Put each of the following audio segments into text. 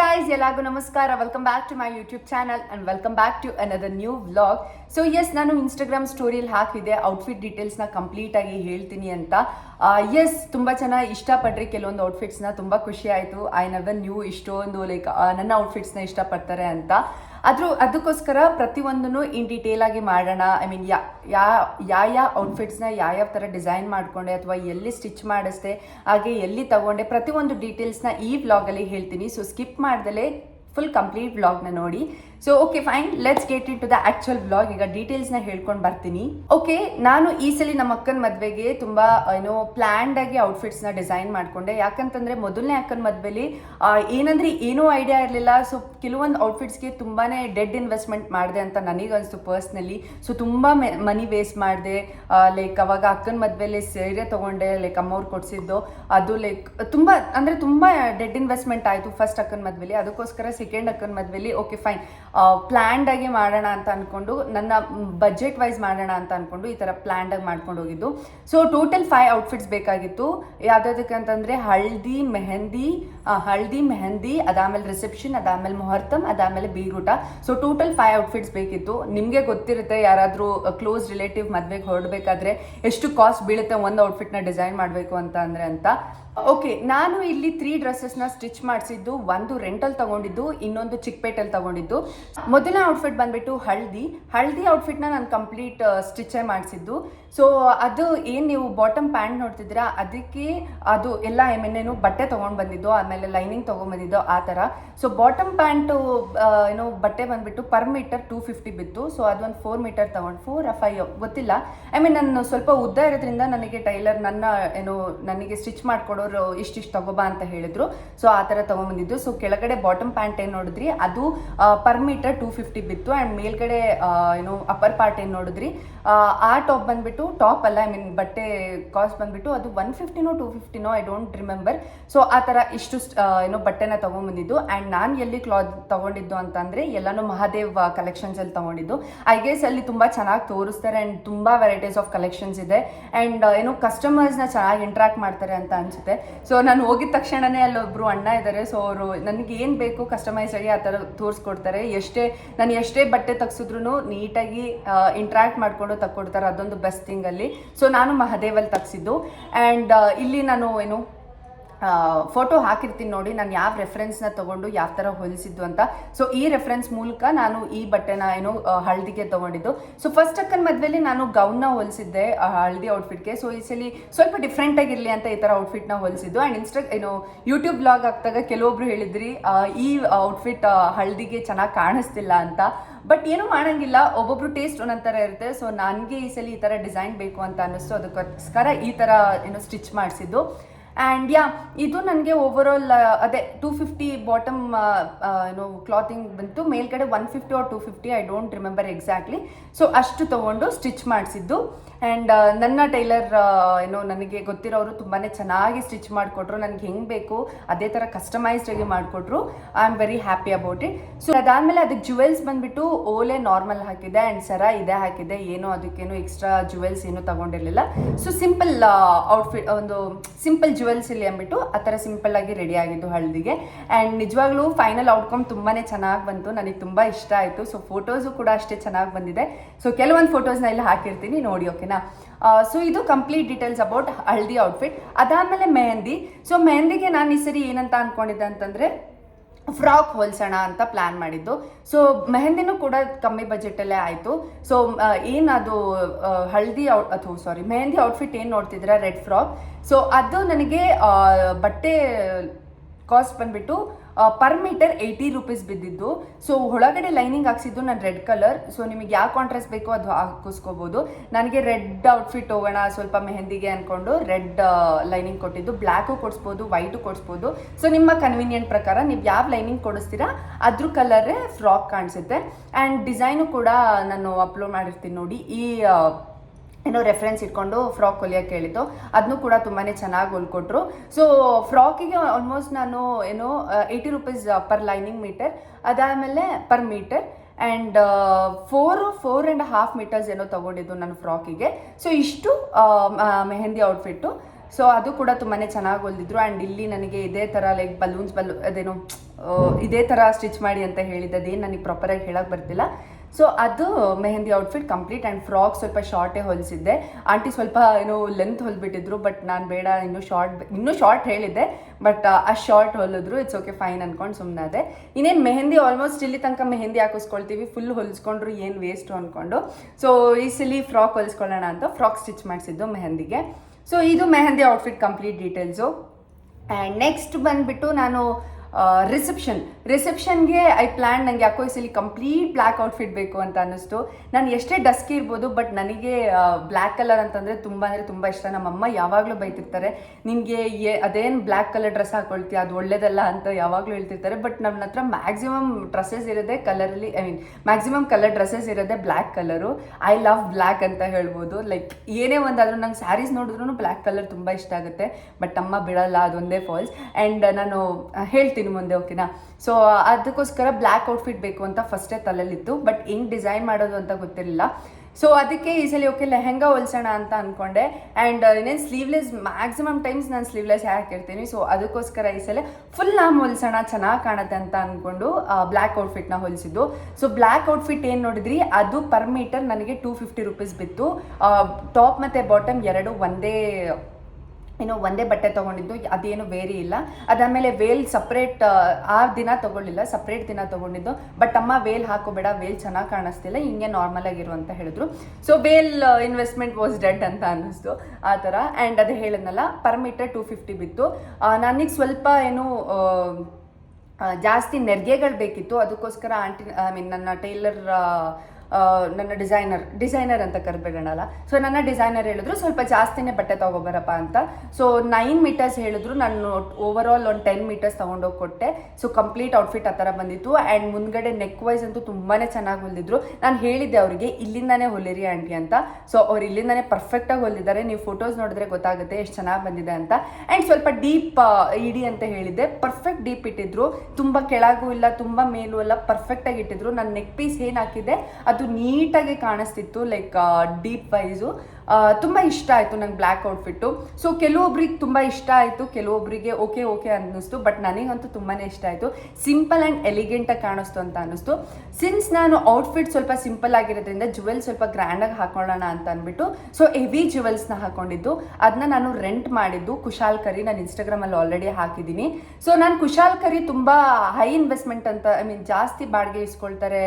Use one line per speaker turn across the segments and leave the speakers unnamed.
Guys ಎಲ್ಲರಿಗೂ ನಮಸ್ಕಾರ. Welcome back to my YouTube channel and welcome back to another new vlog so yes ನಾನು Instagram ಸ್ಟೋರಿಯಲ್ಲಿ ಹಾಕಿದೆ outfit ಡೀಟೇಲ್ಸ್ನ ಕಂಪ್ಲೀಟಾಗಿ ಹೇಳ್ತೀನಿ ಅಂತ. ಎಸ್ ತುಂಬ ಚೆನ್ನಾಗಿ ಇಷ್ಟಪಡ್ರಿ ಕೆಲವೊಂದು ಔಟ್ಫಿಟ್ಸ್ನ ತುಂಬ ಖುಷಿ ಐ ನೆವರ್ ನ್ಯೂ ಇಷ್ಟೊಂದು ಲೈಕ್ ನನ್ನ ಔಟ್ಫಿಟ್ಸ್ನ ಇಷ್ಟಪಡ್ತಾರೆ ಅಂತ. ಆದ್ರೂ ಅದಕ್ಕೋಸ್ಕರ ಪ್ರತಿಯೊಂದನ್ನು ಇನ್ ಡೀಟೇಲ್ ಆಗಿ ಮಾಡೋಣ. ಐ ಮೀನ್ ಯಾ ಯಾ ಯಾವ ಔಟ್ಫಿಟ್ಸ್ನ ಯಾವ್ಯಾವ ಥರ ಡಿಸೈನ್ ಮಾಡ್ಕೊಂಡೆ ಅಥವಾ ಎಲ್ಲಿ ಸ್ಟಿಚ್ ಮಾಡಿಸ್ದೆ, ಹಾಗೆ ಎಲ್ಲಿ ತಗೊಂಡೆ, ಪ್ರತಿಯೊಂದು ಡೀಟೇಲ್ಸ್ನ ಈ ವ್ಲಾಗಲ್ಲಿ ಹೇಳ್ತೀನಿ. ಸೊ ಸ್ಕಿಪ್ ಮಾಡ್ದಲೇ ಫುಲ್ ಕಂಪ್ಲೀಟ್ ವ್ಲಾಗ್ನ ನೋಡಿ. So okay fine let's get into the actual blog ಈಗ ಡೀಟೇಲ್ಸ್ನ ಹೇಳ್ಕೊಂಡು ಬರ್ತೀನಿ. ಓಕೆ ನಾನು ಈ ಸಲ ನಮ್ಮ ಅಕ್ಕನ ಮದುವೆಗೆ ತುಂಬ ಏನೋ ಪ್ಲ್ಯಾಂಡ್ ಆಗಿ ಔಟ್ಫಿಟ್ಸ್ನ ಡಿಸೈನ್ ಮಾಡ್ಕೊಂಡೆ. ಯಾಕಂತಂದ್ರೆ ಮೊದಲನೇ ಅಕ್ಕನ ಮದುವೆಲಿ ಏನಂದ್ರೆ ಏನೂ ಐಡಿಯಾ ಇರಲಿಲ್ಲ. ಸೊ ಕೆಲವೊಂದು ಔಟ್ಫಿಟ್ಸ್ಗೆ ತುಂಬಾ ಡೆಡ್ ಇನ್ವೆಸ್ಟ್ಮೆಂಟ್ ಮಾಡಿದೆ ಅಂತ ನನಗನ್ನಿಸ್ತು ಪರ್ಸ್ನಲಿ ಸೊ ತುಂಬ ಮನಿ ವೇಸ್ಟ್ ಮಾಡಿದೆ. ಲೈಕ್ ಅವಾಗ ಅಕ್ಕನ ಮದುವೆಲಿ ಸೀರೆ ತೊಗೊಂಡೆ ಲೈಕ್ ಅಮ್ಮವ್ರು ಕೊಡಿಸಿದ್ದು. ಅದು ಲೈಕ್ ತುಂಬ, ಅಂದರೆ ತುಂಬ ಡೆಡ್ ಇನ್ವೆಸ್ಟ್ಮೆಂಟ್ ಆಯಿತು ಫಸ್ಟ್ ಅಕ್ಕನ ಮದುವೆಲಿ. ಅದಕ್ಕೋಸ್ಕರ ಸೆಕೆಂಡ್ ಅಕ್ಕನ ಮದುವೆಲಿ ಓಕೆ ಫೈನ್ ಪ್ಲ್ಯಾಂಡ್ ಆಗಿ ಮಾಡೋಣ ಅಂತ ಅಂದ್ಕೊಂಡು ನನ್ನ ಬಜೆಟ್ ವೈಸ್ ಮಾಡೋಣ ಅಂತ ಅಂದ್ಕೊಂಡು ಈ ಥರ ಪ್ಲ್ಯಾಂಡ್ ಆಗಿ ಮಾಡ್ಕೊಂಡು ಹೋಗಿದ್ದು. ಸೊ ಟೋಟಲ್ ಫೈವ್ ಔಟ್ಫಿಟ್ಸ್ ಬೇಕಾಗಿತ್ತು. ಯಾವ್ದಾದಕ್ಕೆ ಅಂತಂದರೆ ಹಳದಿ, ಮೆಹಂದಿ ಹಳದಿ, ಮೆಹಂದಿ ಅದಾಮೇಲೆ ರಿಸೆಪ್ಷನ್ ಅದಾಮೇಲೆ ಮುಹೂರ್ತಮ್ ಅದಾಮೇಲೆ ಬೀರೂಟ. ಸೊ ಟೋಟಲ್ ಫೈವ್ ಔಟ್ಫಿಟ್ಸ್ ಬೇಕಿತ್ತು. ನಿಮಗೆ ಗೊತ್ತಿರುತ್ತೆ ಯಾರಾದರೂ ಕ್ಲೋಸ್ ರಿಲೇಟಿವ್ ಮದುವೆಗೆ ಹೊರಡಬೇಕಾದ್ರೆ ಎಷ್ಟು ಕಾಸ್ಟ್ ಬೀಳುತ್ತೆ ಒಂದು ಔಟ್ಫಿಟ್ನ ಡಿಸೈನ್ ಮಾಡಬೇಕು ಅಂತ ಅಂತ. ಓಕೆ ನಾನು ಇಲ್ಲಿ ತ್ರೀ ಡ್ರೆಸ್ಸಸ್ನ ಸ್ಟಿಚ್ ಮಾಡಿಸಿದ್ದು, ಒಂದು ರೆಂಟಲ್ ತಗೊಂಡಿದ್ದು, ಇನ್ನೊಂದು ಚಿಕ್ಕಪೇಟೆಲ್ ತಗೊಂಡಿದ್ದು. ಮೊದಲ ಔಟ್ಫಿಟ್ ಬಂದ್ಬಿಟ್ಟು ಹಳದಿ. ಹಳದಿ ಔಟ್ಫಿಟ್ನ ನಾನು ಕಂಪ್ಲೀಟ್ ಸ್ಟಿಚ್ಚೇ ಮಾಡಿಸಿದ್ದು. ಸೊ ಅದು ಏನು ನೀವು ಬಾಟಮ್ ಪ್ಯಾಂಟ್ ನೋಡ್ತಿದ್ದೀರಾ, ಅದಕ್ಕೆ ಅದು ಎಲ್ಲ ಏನು ಬಟ್ಟೆ ತೊಗೊಂಡು ಬಂದಿದ್ದು ಆಮೇಲೆ ಲೈನಿಂಗ್ ತೊಗೊಂಡ್ಬಂದಿದ್ದು ಆ ಥರ. ಸೊ ಬಾಟಮ್ ಪ್ಯಾಂಟು ಏನೋ ಬಟ್ಟೆ ಬಂದ್ಬಿಟ್ಟು ಪರ್ ಮೀಟರ್ ಟೂ ಫಿಫ್ಟಿ ಬಿತ್ತು. ಸೊ ಅದೊಂದು ಫೋರ್ ಮೀಟರ್ ತೊಗೊಂಡು ಫೋರ್ ಫೈವ್ ಗೊತ್ತಿಲ್ಲ. ಐ ಮೀನ್ ನಾನು ಸ್ವಲ್ಪ ಉದ್ದ ಇರೋದ್ರಿಂದ ನನಗೆ ಟೈಲರ್ ನನ್ನ, ಏನು, ನನಗೆ ಸ್ಟಿಚ್ ಮಾಡ್ಕೊಡೋರು ಇಷ್ಟಿಷ್ಟು ತಗೋಬಾ ಅಂತ ಹೇಳಿದ್ರು. ಸೊ ಆ ಥರ ತೊಗೊಂಬಂದಿದ್ದು. ಸೊ ಕೆಳಗಡೆ ಬಾಟಮ್ ಪ್ಯಾಂಟ್ ಏನು ನೋಡಿದ್ರಿ? ಅದು ಪರ್ ಮೀಟರ್ ಟೂ ಫಿಫ್ಟಿ ಬಿತ್ತು. ಆ್ಯಂಡ್ ಮೇಲ್ಗಡೆ ಏನು ಅಪ್ಪರ್ ಪಾರ್ಟ್ ಏನು ನೋಡಿದ್ರಿ? ಆ, ಟಾಪ್ ಬಂದ್ಬಿಟ್ಟು ಟಾಪ್ ಅಲ್ಲ ಐ ಮೀನ್ ಬಟ್ಟೆ ಕಾಸ್ಟ್ ಬಂದ್ಬಿಟ್ಟು ಅದು ಒನ್ ಫಿಫ್ಟಿನೋ ಟೂ ಫಿಫ್ಟಿನೋ ಐ ಡೋಂಟ್ ರಿಮೆಂಬರ್ ಸೊ ಆ ಥರ ಇಷ್ಟು ಏನೋ ಬಟ್ಟೆನ ತೊಗೊಂಬಂದಿದ್ದು. ಆ್ಯಂಡ್ ನಾನು ಎಲ್ಲಿ ಕ್ಲಾತ್ ತೊಗೊಂಡಿದ್ದು ಅಂತಂದರೆ ಎಲ್ಲನೂ ಮಹಾದೇವ್ ಕಲೆಕ್ಷನ್ಸಲ್ಲಿ ತೊಗೊಂಡಿದ್ದು. ಐ ಗೇಸ್ ಅಲ್ಲಿ ತುಂಬ ಚೆನ್ನಾಗಿ ತೋರಿಸ್ತಾರೆ ಆ್ಯಂಡ್ ತುಂಬ ವೆರೈಟೀಸ್ ಆಫ್ ಕಲೆಕ್ಷನ್ಸ್ ಇದೆ. ಆ್ಯಂಡ್ ಏನೋ ಕಸ್ಟಮರ್ಸ್ನ ಚೆನ್ನಾಗಿ ಇಂಟ್ರಾಕ್ಟ್ ಮಾಡ್ತಾರೆ ಅಂತ ಅನಿಸುತ್ತೆ. ಸೊ ನಾನು ಹೋಗಿದ ತಕ್ಷಣನೇ ಅಲ್ಲೊಬ್ರು ಅಣ್ಣ ಇದ್ದಾರೆ ಸೊ ಅವರು ನನಗೆ ಏನು ಬೇಕು ಕಸ್ಟಮೈಸ್ ಆಗಿ ಆ ಥರ ತೋರಿಸ್ಕೊಡ್ತಾರೆ. ಎಷ್ಟೇ, ನಾನು ಎಷ್ಟೇ ಬಟ್ಟೆ ತೆಗ್ಸಿದ್ರು ನೀಟಾಗಿ ಇಂಟ್ರಾಕ್ಟ್ ಮಾಡಿಕೊಂಡು ತಕ್ಕೊಡ್ತಾರೆ. ಅದೊಂದು ಬೆಸ್ಟ್ ಥಿಂಗಲ್ಲಿ ಸೊ ನಾನು ಮಹದೇವಲ್ಲಿ ತೆಗ್ಸಿದ್ದು. ಆ್ಯಂಡ್ ಇಲ್ಲಿ ನಾನು ಏನು ಫೋಟೋ ಹಾಕಿರ್ತೀನಿ ನೋಡಿ. ನಾನು ಯಾವ ರೆಫರೆನ್ಸ್ನ ತೊಗೊಂಡು ಯಾವ ಥರ ಹೊಲಿಸಿದ್ದು ಅಂತ. ಸೊ ಈ ರೆಫರೆನ್ಸ್ ಮೂಲಕ ನಾನು ಈ ಬಟ್ಟೆನ ಏನು ಹಳದಿಗೆ ತೊಗೊಂಡಿದ್ದು. ಸೊ ಫಸ್ಟ್ ಅಕ್ಕನ ಮದುವೆಲಿ ನಾನು ಗೌನ್ನ ಹೊಲಿಸಿದ್ದೆ ಹಳದಿ ಔಟ್ಫಿಟ್ಗೆ ಸೊ ಈ ಸಲ ಸ್ವಲ್ಪ ಡಿಫ್ರೆಂಟಾಗಿರಲಿ ಅಂತ ಈ ಥರ ಔಟ್ಫಿಟ್ನ ಹೊಲಿಸಿದ್ದು. ಆ್ಯಂಡ್ ಇನ್ಸ್ಟಾ ಏನು ಯೂಟ್ಯೂಬ್ ಬ್ಲಾಗ್ ಆಗ್ತಾಗ ಕೆಲವೊಬ್ರು ಹೇಳಿದ್ರಿ ಈ ಔಟ್ಫಿಟ್ ಹಳದಿಗೆ ಚೆನ್ನಾಗಿ ಕಾಣಿಸ್ತಿಲ್ಲ ಅಂತ. ಬಟ್ ಏನು ಮಾಡಂಗಿಲ್ಲ. ಒಬ್ಬೊಬ್ರು ಟೇಸ್ಟ್ ಒಂದೊಂದು ಥರ ಇರುತ್ತೆ. ಸೊ ನನಗೆ ಈ ಸಲ ಈ ಥರ ಡಿಸೈನ್ ಬೇಕು ಅಂತ ಅನ್ನಿಸ್ತು. ಅದಕ್ಕೋಸ್ಕರ ಈ ಥರ ಏನು ಸ್ಟಿಚ್ ಮಾಡಿಸಿದ್ದು. ಆ್ಯಂಡ್ ಯಾ ಇದು ನನಗೆ ಓವರಾಲ್ ಅದೇ ಟೂ ಫಿಫ್ಟಿ ಬಾಟಮ್ ಏನು ಕ್ಲಾತಿಂಗ್ ಬಂತು. ಮೇಲ್ಗಡೆ one fifty or two fifty I don't remember exactly so ಅಷ್ಟು ತೊಗೊಂಡು ಸ್ಟಿಚ್ ಮಾಡಿಸಿದ್ದು. ಆ್ಯಂಡ್ ನನ್ನ ಟೈಲರ್ ಏನೋ ನನಗೆ ಗೊತ್ತಿರೋರು ತುಂಬಾ ಚೆನ್ನಾಗಿ ಸ್ಟಿಚ್ ಮಾಡಿಕೊಟ್ರು. ನನಗೆ ಹೆಂಗೆ ಬೇಕು, ಅದೇ ಥರ ಕಸ್ಟಮೈಸ್ಡ್ ಆಗಿ ಮಾಡಿಕೊಟ್ರು. I am very happy about it so ಅದಾದಮೇಲೆ ಅದಕ್ಕೆ ಜುವೆಲ್ಸ್ ಬಂದುಬಿಟ್ಟು ಓಲೆ ನಾರ್ಮಲ್ ಹಾಕಿದೆ ಆ್ಯಂಡ್ ಸರ ಇದೇ ಹಾಕಿದೆ. ಏನೋ ಅದಕ್ಕೇನು ಎಕ್ಸ್ಟ್ರಾ ಜುವೆಲ್ಸ್ ಏನೂ ತಗೊಂಡಿರಲಿಲ್ಲ. ಸೊ ಸಿಂಪಲ್ ಔಟ್ಫಿಟ್ ಒಂದು ಸಿಂಪಲ್ ಜುವೆಲ್ಸ್ ಇಲ್ಲಿ ಅಂದ್ಬಿಟ್ಟು ಆ ಥರ ಸಿಂಪಲ್ ಆಗಿ ರೆಡಿ ಆಗಿದ್ದು ಹಳದಿಗೆ. ಆ್ಯಂಡ್ ನಿಜವಾಗ್ಲೂ ಫೈನಲ್ ಔಟ್ಕಮ್ ತುಂಬಾ ಚೆನ್ನಾಗಿ ಬಂತು. ನನಗೆ ತುಂಬ ಇಷ್ಟ ಆಯಿತು. ಸೊ ಫೋಟೋಸು ಕೂಡ ಅಷ್ಟೇ ಚೆನ್ನಾಗಿ ಬಂದಿದೆ. ಸೊ ಕೆಲವೊಂದು ಫೋಟೋಸ್ನ ಇಲ್ಲಿ ಹಾಕಿರ್ತೀನಿ. ನೋಡಿ ಓಕೆನಾ ಸೊ ಇದು ಕಂಪ್ಲೀಟ್ ಡೀಟೇಲ್ಸ್ ಅಬೌಟ್ ಹಳದಿ ಔಟ್ಫಿಟ್ ಅದಾದಮೇಲೆ ಮೆಹಂದಿ ಸೊ ಮೆಹಂದಿಗೆ ನಾನು ಈ ಸರಿ ಏನಂತ ಅಂದ್ಕೊಂಡಿದ್ದೆ ಅಂತಂದರೆ ಫ್ರಾಕ್ ಹೊಲ್ಸೋಣ ಅಂತ ಪ್ಲ್ಯಾನ್ ಮಾಡಿದ್ದು. ಸೊ ಮೆಹಂದಿನೂ ಕೂಡ ಕಮ್ಮಿ ಬಜೆಟಲ್ಲೇ ಆಯಿತು. ಸೊ ಏನದು ಅದು ಹಳದಿ ಔಟ್ ಅಥವಾ ಸಾರಿ ಮೆಹಂದಿ ಔಟ್ಫಿಟ್ ಏನು ನೋಡ್ತಿದ್ರೆ ರೆಡ್ ಫ್ರಾಕ್ ಸೊ ಅದು ನನಗೆ ಬಟ್ಟೆ ಕಾಸ್ಟ್ ಬಂದ್ಬಿಟ್ಟು ಪರ್ ಮೀಟರ್ ಏಯ್ಟಿ ರುಪೀಸ್ ಬಿದ್ದಿದ್ದು. ಸೊ ಒಳಗಡೆ ಲೈನಿಂಗ್ ಹಾಕ್ಸಿದ್ದು ನಾನು ರೆಡ್ ಕಲರ್ ಸೊ ನಿಮಗೆ ಯಾವ ಕಾಂಟ್ರಾಸ್ಟ್ ಬೇಕೋ ಅದು ಹಾಕಿಸ್ಕೋಬೋದು. ನನಗೆ ರೆಡ್ ಔಟ್ಫಿಟ್ ಹೋಗೋಣ, ಸ್ವಲ್ಪ ಮೆಹಂದಿಗೆ ಅಂದ್ಕೊಂಡು ರೆಡ್ ಲೈನಿಂಗ್ ಕೊಟ್ಟಿದ್ದು. ಬ್ಲ್ಯಾಕು ಕೊಡಿಸ್ಬೋದು ವೈಟು ಕೊಡಿಸ್ಬೋದು. ಸೊ ನಿಮ್ಮ ಕನ್ವೀನಿಯಂಟ್ ಪ್ರಕಾರ ನೀವು ಯಾವ ಲೈನಿಂಗ್ ಕೊಡಿಸ್ತೀರಾ, ಅದ್ರ ಕಲರೇ ಫ್ರಾಕ್ ಕಾಣಿಸುತ್ತೆ. ಆ್ಯಂಡ್ ಡಿಸೈನು ಕೂಡ ನಾನು ಅಪ್ಲೋಡ್ ಮಾಡಿರ್ತೀನಿ ನೋಡಿ. ಈ ಏನೋ ರೆಫರೆನ್ಸ್ ಇಟ್ಕೊಂಡು ಫ್ರಾಕ್ ಹೊಲಿಯೋಕ್ಕೆ ಹೇಳಿದ್ದು. ಅದನ್ನು ಕೂಡ ತುಂಬಾ ಚೆನ್ನಾಗಿ ಹೊಲ್ಕೊಟ್ರು. ಸೊ ಫ್ರಾಕಿಗೆ ಆಲ್ಮೋಸ್ಟ್ ನಾನು ಏನೋ eighty rupees per lining metre ಅದಾದಮೇಲೆ per metre and four four and half metres ಏನೋ ತೊಗೊಂಡಿದ್ದು ನಾನು ಫ್ರಾಕಿಗೆ. ಸೊ ಇಷ್ಟು ಮೆಹಂದಿ ಔಟ್ಫಿಟ್ಟು ಸೊ ಅದು ಕೂಡ ತುಂಬಾ ಚೆನ್ನಾಗಿ ಹೊಲಿದ್ರು ಆ್ಯಂಡ್ ಇಲ್ಲಿ ನನಗೆ ಇದೇ ಥರ ಲೈಕ್ ಬಲೂನ್ಸ್ ಬಲೂ ಅದೇನು ಇದೇ ಥರ ಸ್ಟಿಚ್ ಮಾಡಿ ಅಂತ ಹೇಳಿದ್ದು ಅದೇನು ನನಗೆ ಪ್ರಾಪರಾಗಿ ಹೇಳಕ್ಕೆ ಬರ್ತಿಲ್ಲ. ಸೊ ಅದು mehndi outfit complete and frock ಸ್ವಲ್ಪ ಶಾರ್ಟೇ ಹೊಲಿಸಿದ್ದೆ. ಆಂಟಿ ಸ್ವಲ್ಪ ಏನೋ ಲೆಂತ್ ಹೊಲ್ಬಿಟ್ಟಿದ್ರು ಬಟ್ ನಾನು ಬೇಡ, ಇನ್ನೂ ಶಾರ್ಟ್ ಇನ್ನೂ ಶಾರ್ಟ್ ಹೇಳಿದ್ದೆ ಬಟ್ ಆ ಶಾರ್ಟ್ ಹೊಲಿದ್ರು ಇಟ್ಸ್ ಓಕೆ ಫೈನ್ ಅಂದ್ಕೊಂಡು ಸುಮ್ಮನೆ ಅದೇ ಇನ್ನೇನು ಮೆಹಂದಿ ಆಲ್ಮೋಸ್ಟ್ ಇಲ್ಲಿ ತನಕ ಮೆಹಂದಿ ಹಾಕಿಸ್ಕೊಳ್ತೀವಿ ಫುಲ್ ಹೊಲಿಸ್ಕೊಂಡ್ರು ಏನು ವೇಸ್ಟು ಅಂದ್ಕೊಂಡು ಸೊ ಈ ಫ್ರಾಕ್ ಹೊಲಿಸ್ಕೊಳ್ಳೋಣ ಅಂತ ಫ್ರಾಕ್ ಸ್ಟಿಚ್ ಮಾಡಿಸಿದ್ದು ಮೆಹಂದಿಗೆ. ಸೊ ಇದು mehndi outfit complete details and next ಬಂದುಬಿಟ್ಟು ನಾನು ರಿಸೆಪ್ಷನ್ ರಿಸೆಪ್ಷನ್ಗೆ ಐ ಪ್ಲ್ಯಾನ್ ನನಗೆ ಯಾಕೋ ಈ ಸಲ ಕಂಪ್ಲೀಟ್ ಬ್ಲ್ಯಾಕ್ ಔಟ್ಫಿಟ್ ಬೇಕು ಅಂತ ಅನ್ನಿಸ್ತು. ನಾನು ಎಷ್ಟೇ ಡಸ್ಕಿ ಇರ್ಬೋದು, ಬಟ್ ನನಗೆ ಬ್ಲ್ಯಾಕ್ ಕಲರ್ ಅಂತಂದರೆ ತುಂಬ ಅಂದರೆ ತುಂಬ ಇಷ್ಟ. ನಮ್ಮಮ್ಮ ಯಾವಾಗಲೂ ಬೈತಿರ್ತಾರೆ, ನಿನಗೆ ಅದೇನು ಬ್ಲ್ಯಾಕ್ ಕಲರ್ ಡ್ರೆಸ್ ಹಾಕೊಳ್ತೀಯ, ಅದು ಒಳ್ಳೇದಲ್ಲ ಅಂತ ಯಾವಾಗಲೂ ಹೇಳ್ತಿರ್ತಾರೆ, ಬಟ್ ನಮ್ಮ ಹತ್ರ ಮ್ಯಾಕ್ಸಿಮಮ್ ಡ್ರೆಸ್ಸಸ್ ಇರೋದೇ ಕಲರಲ್ಲಿ, I mean, maximum colour dresses ಇರೋದೇ black colour. I love black ಅಂತ ಹೇಳ್ಬೋದು. ಲೈಕ್, ಏನೇ ಒಂದಾದರೂ ನಂಗೆ ಸ್ಯಾರೀಸ್ ನೋಡಿದ್ರು ಬ್ಲ್ಯಾಕ್ ಕಲರ್ ತುಂಬ ಇಷ್ಟ ಆಗುತ್ತೆ, ಬಟ್ ಅಮ್ಮ ಬಿಡಲ್ಲ, ಅದೊಂದೇ ಫಾಲ್ಸ್. ಆ್ಯಂಡ್ ನಾನು ಹೇಳ್ತೀನಿ ಮುಂದೆ, ಓಕೆನಾ? ಸೊ ಅದಕ್ಕೋಸ್ಕರ ಬ್ಲ್ಯಾಕ್ ಔಟ್ಫಿಟ್ ಬೇಕು ಅಂತ ಫಸ್ಟೇ ತಲೆಯಲ್ಲಿತ್ತು ಬಟ್ ಹೆಂಗೆ ಡಿಸೈನ್ ಮಾಡೋದು ಅಂತ ಗೊತ್ತಿರಲಿಲ್ಲ. ಸೊ ಅದಕ್ಕೆ ಈ ಸಲ ಓಕೆ ಲೆಹೆಂಗಾ ಹೊಲ್ಸೋಣ ಅಂತ ಅಂದ್ಕೊಂಡೆ ಆ್ಯಂಡ್ ಇನ್ನೇನು ಸ್ಲೀವ್ಲೆಸ್ ಮ್ಯಾಕ್ಸಿಮಮ್ ಟೈಮ್ಸ್ ನಾನು ಸ್ಲೀವ್ಲೆಸ್ ಹಾಕಿರ್ತೀನಿ ಸೊ ಅದಕ್ಕೋಸ್ಕರ ಈ ಸಲ ಫುಲ್ ನಾಮ್ ಹೊಲ್ಸೋಣ, ಚೆನ್ನಾಗಿ ಕಾಣುತ್ತೆ ಅಂತ ಅಂದ್ಕೊಂಡು ಬ್ಲ್ಯಾಕ್ ಔಟ್ಫಿಟ್ನ ಹೊಲಿಸಿದ್ದು. ಸೊ ಬ್ಲ್ಯಾಕ್ ಔಟ್ಫಿಟ್ ಏನು ನೋಡಿದ್ರಿ? ಅದು ಪರ್ ಮೀಟರ್ ನನಗೆ ಟೂ ಫಿಫ್ಟಿ ರುಪೀಸ್ ಬಿತ್ತು. ಟಾಪ್ ಮತ್ತು ಬಾಟಮ್ ಎರಡು ಒಂದೇ ಏನೋ ಒಂದೇ ಬಟ್ಟೆ ತೊಗೊಂಡಿದ್ದು, ಅದೇನು ಬೇರೆ ಇಲ್ಲ. ಅದಾದಮೇಲೆ ವೇಲ್ ಸಪ್ರೇಟ್ ಆ ದಿನ ತೊಗೊಳ್ಳಿಲ್ಲ ಸಪ್ರೇಟ್ ದಿನ ತೊಗೊಂಡಿದ್ದು. ಬಟ್ ಅಮ್ಮ ವೇಲ್ ಹಾಕೋಬೇಡ, ವೇಲ್ ಚೆನ್ನಾಗಿ ಕಾಣಿಸ್ತಿಲ್ಲ, ಹಿಂಗೆ ನಾರ್ಮಲ್ ಆಗಿರು ಅಂತ ಹೇಳಿದ್ರು. So veil investment was dead ಅಂತ ಅನ್ನಿಸ್ತು, ಆ ಥರ. ಆ್ಯಂಡ್ ಅದು ಹೇಳಿದ್ನಲ್ಲ ಪರ್ ಮೀಟರ್ ಟೂ ಫಿಫ್ಟಿ ಬಿತ್ತು. ನನಗೆ ಸ್ವಲ್ಪ ಏನು ಜಾಸ್ತಿ ನೆರಿಗೆಗಳು ಬೇಕಿತ್ತು. ಅದಕ್ಕೋಸ್ಕರ ಆಂಟಿ ಐ ಮೀನ್ ನನ್ನ ಟೈಲರ್ ನನ್ನ ಡಿಸೈನರ್ ಡಿಸೈನರ್ ಅಂತ ಕರೆದ್ಬಿಡೋಣಲ್ಲ. ಸೊ ನನ್ನ ಡಿಸೈನರ್ ಹೇಳಿದ್ರು, ಸ್ವಲ್ಪ ಜಾಸ್ತಿನೇ ಬಟ್ಟೆ ತಗೋಬರಪ್ಪ ಅಂತ. ಸೊ ನೈನ್ ಮೀಟರ್ಸ್ ಹೇಳಿದ್ರು, ನಾನು ಓವರ್ ಆಲ್ ಒಂದು ಟೆನ್ ಮೀಟರ್ಸ್ ತೊಗೊಂಡೋಗಿ ಕೊಟ್ಟೆ. ಸೊ ಕಂಪ್ಲೀಟ್ ಔಟ್ಫಿಟ್ ಆ ಥರ ಬಂದಿತ್ತು. ಆ್ಯಂಡ್ ಮುಂದ್ಗಡೆ ನೆಕ್ ವೈಸ್ ಅಂತೂ ತುಂಬಾ ಚೆನ್ನಾಗಿ ಹೊಲಿದ್ರು ನಾನು ಹೇಳಿದ್ದೆ ಅವರಿಗೆ, ಇಲ್ಲಿಂದಾನೇ ಹೊಲಿರಿ ಆಂಟಿ ಅಂತ. ಸೊ ಅವ್ರು ಇಲ್ಲಿಂದಾನೇ ಪರ್ಫೆಕ್ಟಾಗಿ ಹೊಲಿದ್ದಾರೆ ನೀವು ಫೋಟೋಸ್ ನೋಡಿದ್ರೆ ಗೊತ್ತಾಗುತ್ತೆ ಎಷ್ಟು ಚೆನ್ನಾಗಿ ಬಂದಿದೆ ಅಂತ. ಆ್ಯಂಡ್ ಸ್ವಲ್ಪ ಡೀಪ್ ಇಡಿ ಅಂತ ಹೇಳಿದ್ದೆ. ಪರ್ಫೆಕ್ಟ್ ಡೀಪ್ ಇಟ್ಟಿದ್ರು. ತುಂಬ ಕೆಳಗೂ ಇಲ್ಲ, ತುಂಬ ಮೇಲೂ ಎಲ್ಲ ಪರ್ಫೆಕ್ಟಾಗಿ ಇಟ್ಟಿದ್ರು. ನನ್ನ ನೆಕ್ ಪೀಸ್ ಏನು ಹಾಕಿದೆ ಅದು ನೀಟಾಗಿ ಕಾಣಿಸ್ತಿತ್ತು ಲೈಕ್ ಡೀಪ್ ವೈಸು ತುಂಬ ಇಷ್ಟ ಆಯಿತು ನಂಗೆ ಬ್ಲ್ಯಾಕ್ ಔಟ್ಫಿಟ್ಟು ಸೊ ಕೆಲವೊಬ್ರಿಗೆ ತುಂಬ ಇಷ್ಟ ಆಯಿತು ಕೆಲವೊಬ್ಬರಿಗೆ ಓಕೆ ಓಕೆ ಅನ್ನಿಸ್ತು ಬಟ್ ನನಗಂತೂ ತುಂಬಾ ಇಷ್ಟ ಆಯಿತು. ಸಿಂಪಲ್ ಆ್ಯಂಡ್ ಎಲಿಗೆಂಟಾಗಿ ಕಾಣಿಸ್ತು ಅಂತ ಅನ್ನಿಸ್ತು. ಸಿನ್ಸ್ ನಾನು ಔಟ್ಫಿಟ್ ಸ್ವಲ್ಪ ಸಿಂಪಲ್ ಆಗಿರೋದ್ರಿಂದ ಜುವೆಲ್ ಸ್ವಲ್ಪ ಗ್ರ್ಯಾಂಡಾಗಿ ಹಾಕೊಳ್ಳೋಣ ಅಂತ ಅಂದ್ಬಿಟ್ಟು ಸೊ ಹೆವಿ ಜುವೆಲ್ಸ್ನ ಹಾಕೊಂಡಿದ್ದು. ಅದನ್ನ ನಾನು ರೆಂಟ್ ಮಾಡಿದ್ದು. ಕುಶಾಲ್ ಕರಿ ನಾನು ಇನ್ಸ್ಟಾಗ್ರಾಮಲ್ಲಿ ಆಲ್ರೆಡಿ ಹಾಕಿದ್ದೀನಿ. ಸೊ ನಾನು ಕುಶಾಲ್ ಕರಿ ತುಂಬ ಹೈ ಇನ್ವೆಸ್ಟ್ಮೆಂಟ್ ಅಂತ ಐ ಮೀನ್ ಜಾಸ್ತಿ ಬಾಡಿಗೆ ಇಸ್ಕೊಳ್ತಾರೆ,